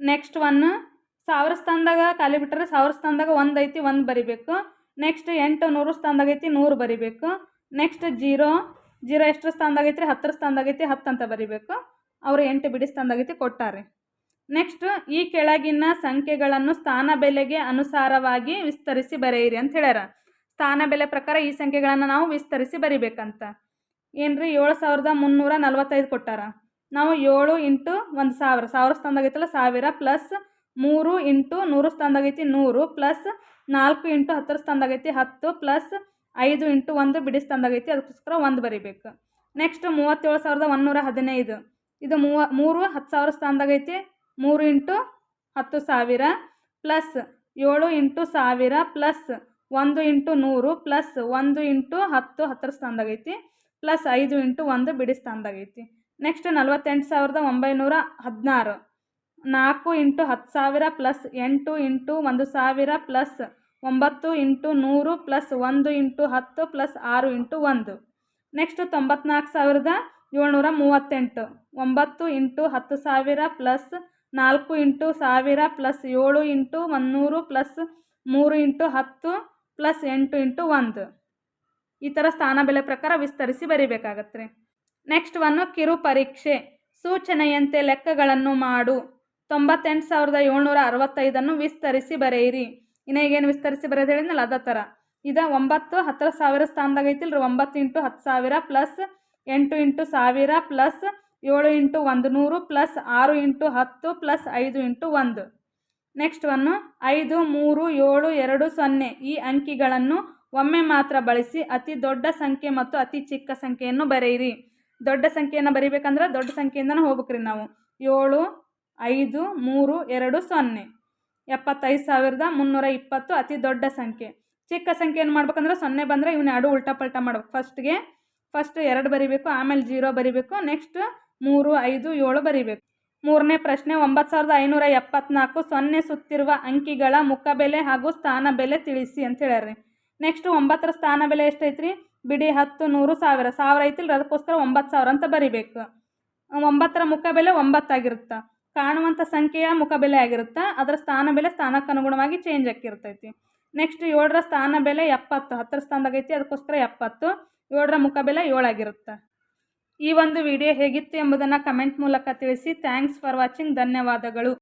ನೆಕ್ಸ್ಟ್ ಒನ್ ಸಾವಿರ ಸ್ಥಾನದಾಗ ಖಾಲಿ ಬಿಟ್ಟರೆ ಸಾವಿರ ಸ್ಥಾನದಾಗ ಒಂದು ಐತಿ, ಒಂದು ಬರಿಬೇಕು. ನೆಕ್ಸ್ಟ್ ಎಂಟು, ನೂರು ಸ್ಥಾನದಾಗ ಐತಿ, ನೂರು ಬರಿಬೇಕು. ನೆಕ್ಸ್ಟ್ ಜೀರೋ ಜೀರೋ ಎಷ್ಟರ ಸ್ಥಾನದಾಗ ಐತ್ರಿ? ಹತ್ತರ ಸ್ಥಾನದಾಗ ಐತಿ, ಹತ್ತು ಅಂತ ಬರಿಬೇಕು. ಅವರು ಎಂಟು ಬಿಡಿ ಸ್ಥಾನದಾಗ ಐತಿ ಕೊಟ್ಟಾರೆ. ನೆಕ್ಸ್ಟ್ ಈ ಕೆಳಗಿನ ಸಂಖ್ಯೆಗಳನ್ನು ಸ್ಥಾನ ಬೆಲೆಗೆ ಅನುಸಾರವಾಗಿ ವಿಸ್ತರಿಸಿ ಬರೆಯಿರಿ ಅಂತ ಹೇಳ್ಯಾರ. ಸ್ಥಾನ ಬೆಲೆ ಪ್ರಕಾರ ಈ ಸಂಖ್ಯೆಗಳನ್ನು ನಾವು ವಿಸ್ತರಿಸಿ ಬರಿಬೇಕಂತ. ಏನ್ರಿ ಏಳು ಸಾವಿರದ ಮುನ್ನೂರ ನಲ್ವತ್ತೈದು ಕೊಟ್ಟಾರ. ನಾವು ಏಳು ಇಂಟು ಒಂದು ಸಾವಿರ ಸಾವಿರ ಸ್ಥಾನದಾಗೈತಲ್ಲ ಸಾವಿರ ಪ್ಲಸ್ ಮೂರು ಇಂಟು ನೂರು ಸ್ಥಾನದಾಗೈತಿ ನೂರು ಪ್ಲಸ್ ನಾಲ್ಕು ಇಂಟು ಹತ್ತರ ಸ್ಥಾನದಾಗೈತಿ ಹತ್ತು ಪ್ಲಸ್ ಐದು ಇಂಟು ಒಂದು ಬಿಡಿ ಸ್ಥಾನದಾಗೈತಿ ಅದಕ್ಕೋಸ್ಕರ ಒಂದು ಬರಿಬೇಕು. ನೆಕ್ಸ್ಟ್ ಮೂವತ್ತೇಳು ಸಾವಿರದ ಒಂದೂರ ಹದಿನೈದು. ಇದು ಮೂವ, ಮೂರು ಹತ್ತು ಸಾವಿರ ಸ್ಥಾನದಾಗೈತಿ ಮೂರು ಇಂಟು ಹತ್ತು ಸಾವಿರ ಪ್ಲಸ್ ಏಳು ಇಂಟು ಸಾವಿರ ಪ್ಲಸ್ ಒಂದು ಇಂಟು ನೂರು ಪ್ಲಸ್ ಒಂದು ಇಂಟು ಹತ್ತು ಹತ್ತರ ಸ್ಥಾನದಾಗೈತಿ ಪ್ಲಸ್ ಐದು ಇಂಟು ಒಂದು ಬಿಡಿ ಸ್ಥಾನದಾಗೈತಿ ನೆಕ್ಸ್ಟ್ ನಲ್ವತ್ತೆಂಟು ಸಾವಿರದ ಒಂಬೈನೂರ ಹದಿನಾರು. ನಾಲ್ಕು ಇಂಟು ಹತ್ತು ಸಾವಿರ ಪ್ಲಸ್ ಎಂಟು ಇಂಟು ಒಂದು ಸಾವಿರ ಪ್ಲಸ್ ಒಂಬತ್ತು ಇಂಟು ನೂರು ಪ್ಲಸ್ ಒಂದು ಇಂಟು ಹತ್ತು ಪ್ಲಸ್ ಆರು ಇಂಟು ಒಂದು. ನೆಕ್ಸ್ಟ್ ತೊಂಬತ್ನಾಲ್ಕು ಸಾವಿರದ ಏಳ್ನೂರ ಮೂವತ್ತೆಂಟು. ಒಂಬತ್ತು ಇಂಟು ಹತ್ತು ಸಾವಿರ ಪ್ಲಸ್ ನಾಲ್ಕು ಇಂಟು ಸಾವಿರ ಪ್ಲಸ್ ಏಳು ಇಂಟು ಒನ್ನೂರು ಪ್ಲಸ್ ಮೂರು ಇಂಟು ಹತ್ತು ಪ್ಲಸ್ ಎಂಟು ಇಂಟು ಒಂದು. ಈ ಥರ ಸ್ಥಾನ ಬೆಲೆ ಪ್ರಕಾರ ವಿಸ್ತರಿಸಿ ಬರಿಬೇಕಾಗತ್ತೆ. ನೆಕ್ಸ್ಟ್ ಒಂದು ಕಿರು ಪರೀಕ್ಷೆ. ಸೂಚನೆಯಂತೆ ಲೆಕ್ಕಗಳನ್ನು ಮಾಡು. ತೊಂಬತ್ತೆಂಟು ಸಾವಿರದ ಏಳ್ನೂರ ಅರವತ್ತೈದನ್ನು ವಿಸ್ತರಿಸಿ ಬರೆಯಿರಿ. ಇನ್ನು ಈಗೇನು ವಿಸ್ತರಿಸಿ ಬರೆಯೋದು ಹೇಳಿದ್ನಲ್ಲ, ಅದೇ ಥರ ಇದು ಒಂಬತ್ತು, ಹತ್ತರ ಸಾವಿರ ಸ್ಥಾನದಾಗ ಐತಿಲ್ರಿ. ಒಂಬತ್ತು ಇಂಟು ಹತ್ತು ಸಾವಿರ ಪ್ಲಸ್ ಎಂಟು ಇಂಟು ಸಾವಿರ ಪ್ಲಸ್ ಏಳು ಇಂಟು ಒಂದು ನೂರು ಪ್ಲಸ್ ಆರು ಇಂಟು ಹತ್ತು ಪ್ಲಸ್ ಐದು ಇಂಟು ಒಂದು. ನೆಕ್ಸ್ಟ್ ಒನ್ನು ಐದು, ಮೂರು, ಏಳು, ಎರಡು, ಸೊನ್ನೆ. ಈ ಅಂಕಿಗಳನ್ನು ಒಮ್ಮೆ ಮಾತ್ರ ಬಳಸಿ ಅತಿ ದೊಡ್ಡ ಸಂಖ್ಯೆ ಮತ್ತು ಅತಿ ಚಿಕ್ಕ ಸಂಖ್ಯೆಯನ್ನು ಬರೆಯಿರಿ. ದೊಡ್ಡ ಸಂಖ್ಯೆಯನ್ನು ಬರಿಬೇಕಂದ್ರೆ ದೊಡ್ಡ ಸಂಖ್ಯೆಯಿಂದನೇ ಹೋಗ್ಬೇಕ್ರಿ ನಾವು. ಏಳು, ಐದು, ಮೂರು, ಎರಡು, ಸೊನ್ನೆ. ಎಪ್ಪತ್ತೈದು ಸಾವಿರದ ಮುನ್ನೂರ ಇಪ್ಪತ್ತು ಅತಿ ದೊಡ್ಡ ಸಂಖ್ಯೆ. ಚಿಕ್ಕ ಸಂಖ್ಯೆ ಏನು ಮಾಡ್ಬೇಕಂದ್ರೆ ಸೊನ್ನೆ ಬಂದರೆ ಇವನ್ನ ಎರಡು ಉಲ್ಟಾ ಪಲ್ಟಾ ಮಾಡ್ಬೇಕು. ಫಸ್ಟ್ಗೆ ಫಸ್ಟ್ ಎರಡು ಬರಿಬೇಕು, ಆಮೇಲೆ ಜೀರೋ ಬರಿಬೇಕು. ನೆಕ್ಸ್ಟ್ ಮೂರು, ಐದು, ಏಳು ಬರಿಬೇಕು. ಮೂರನೇ ಪ್ರಶ್ನೆ, ಒಂಬತ್ತು ಸಾವಿರದ ಐನೂರ ಎಪ್ಪತ್ನಾಲ್ಕು ಸೊನ್ನೆ ಸುತ್ತಿರುವ ಅಂಕಿಗಳ ಮುಖಬೆಲೆ ಹಾಗೂ ಸ್ಥಾನ ಬೆಲೆ ತಿಳಿಸಿ ಅಂತ ಹೇಳ್ಯಾರ್ರಿ. ನೆಕ್ಸ್ಟ್ ಒಂಬತ್ತರ ಸ್ಥಾನ ಬೆಲೆ ಎಷ್ಟೈತ್ರಿ? ಬಿಡಿ ಹತ್ತು ನೂರು ಸಾವಿರ. ಸಾವಿರ ಐತಿಲ್ಲ ಅದಕ್ಕೋಸ್ಕರ ಒಂಬತ್ತು ಸಾವಿರ ಅಂತ ಬರಿಬೇಕು. ಒಂಬತ್ತರ ಮುಖಬೆಲೆ ಒಂಬತ್ತಾಗಿರುತ್ತೆ ಕಾಣುವಂಥ ಸಂಖ್ಯೆಯ ಮುಖಬೆಲೆ ಆಗಿರುತ್ತೆ? ಅದರ ಸ್ಥಾನ ಬೆಲೆ ಸ್ಥಾನಕ್ಕೆ ಅನುಗುಣವಾಗಿ ಚೇಂಜ್ ಆಗಿರ್ತೈತಿ ನೆಕ್ಸ್ಟ್ ಏಳರ ಸ್ಥಾನ ಬೆಲೆ ಎಪ್ಪತ್ತು. ಹತ್ತರ ಸ್ಥಾನದಾಗೈತಿ ಅದಕ್ಕೋಸ್ಕರ ಎಪ್ಪತ್ತು. ಏಳರ ಮುಖಬೆಲೆ ಏಳಾಗಿರುತ್ತೆ ಈ ಒಂದು ವಿಡಿಯೋ ಹೇಗಿತ್ತು ಎಂಬುದನ್ನು ಕಮೆಂಟ್ ಮೂಲಕ ತಿಳಿಸಿ. ಥ್ಯಾಂಕ್ಸ್ ಫಾರ್ ವಾಚಿಂಗ್ ಧನ್ಯವಾದಗಳು.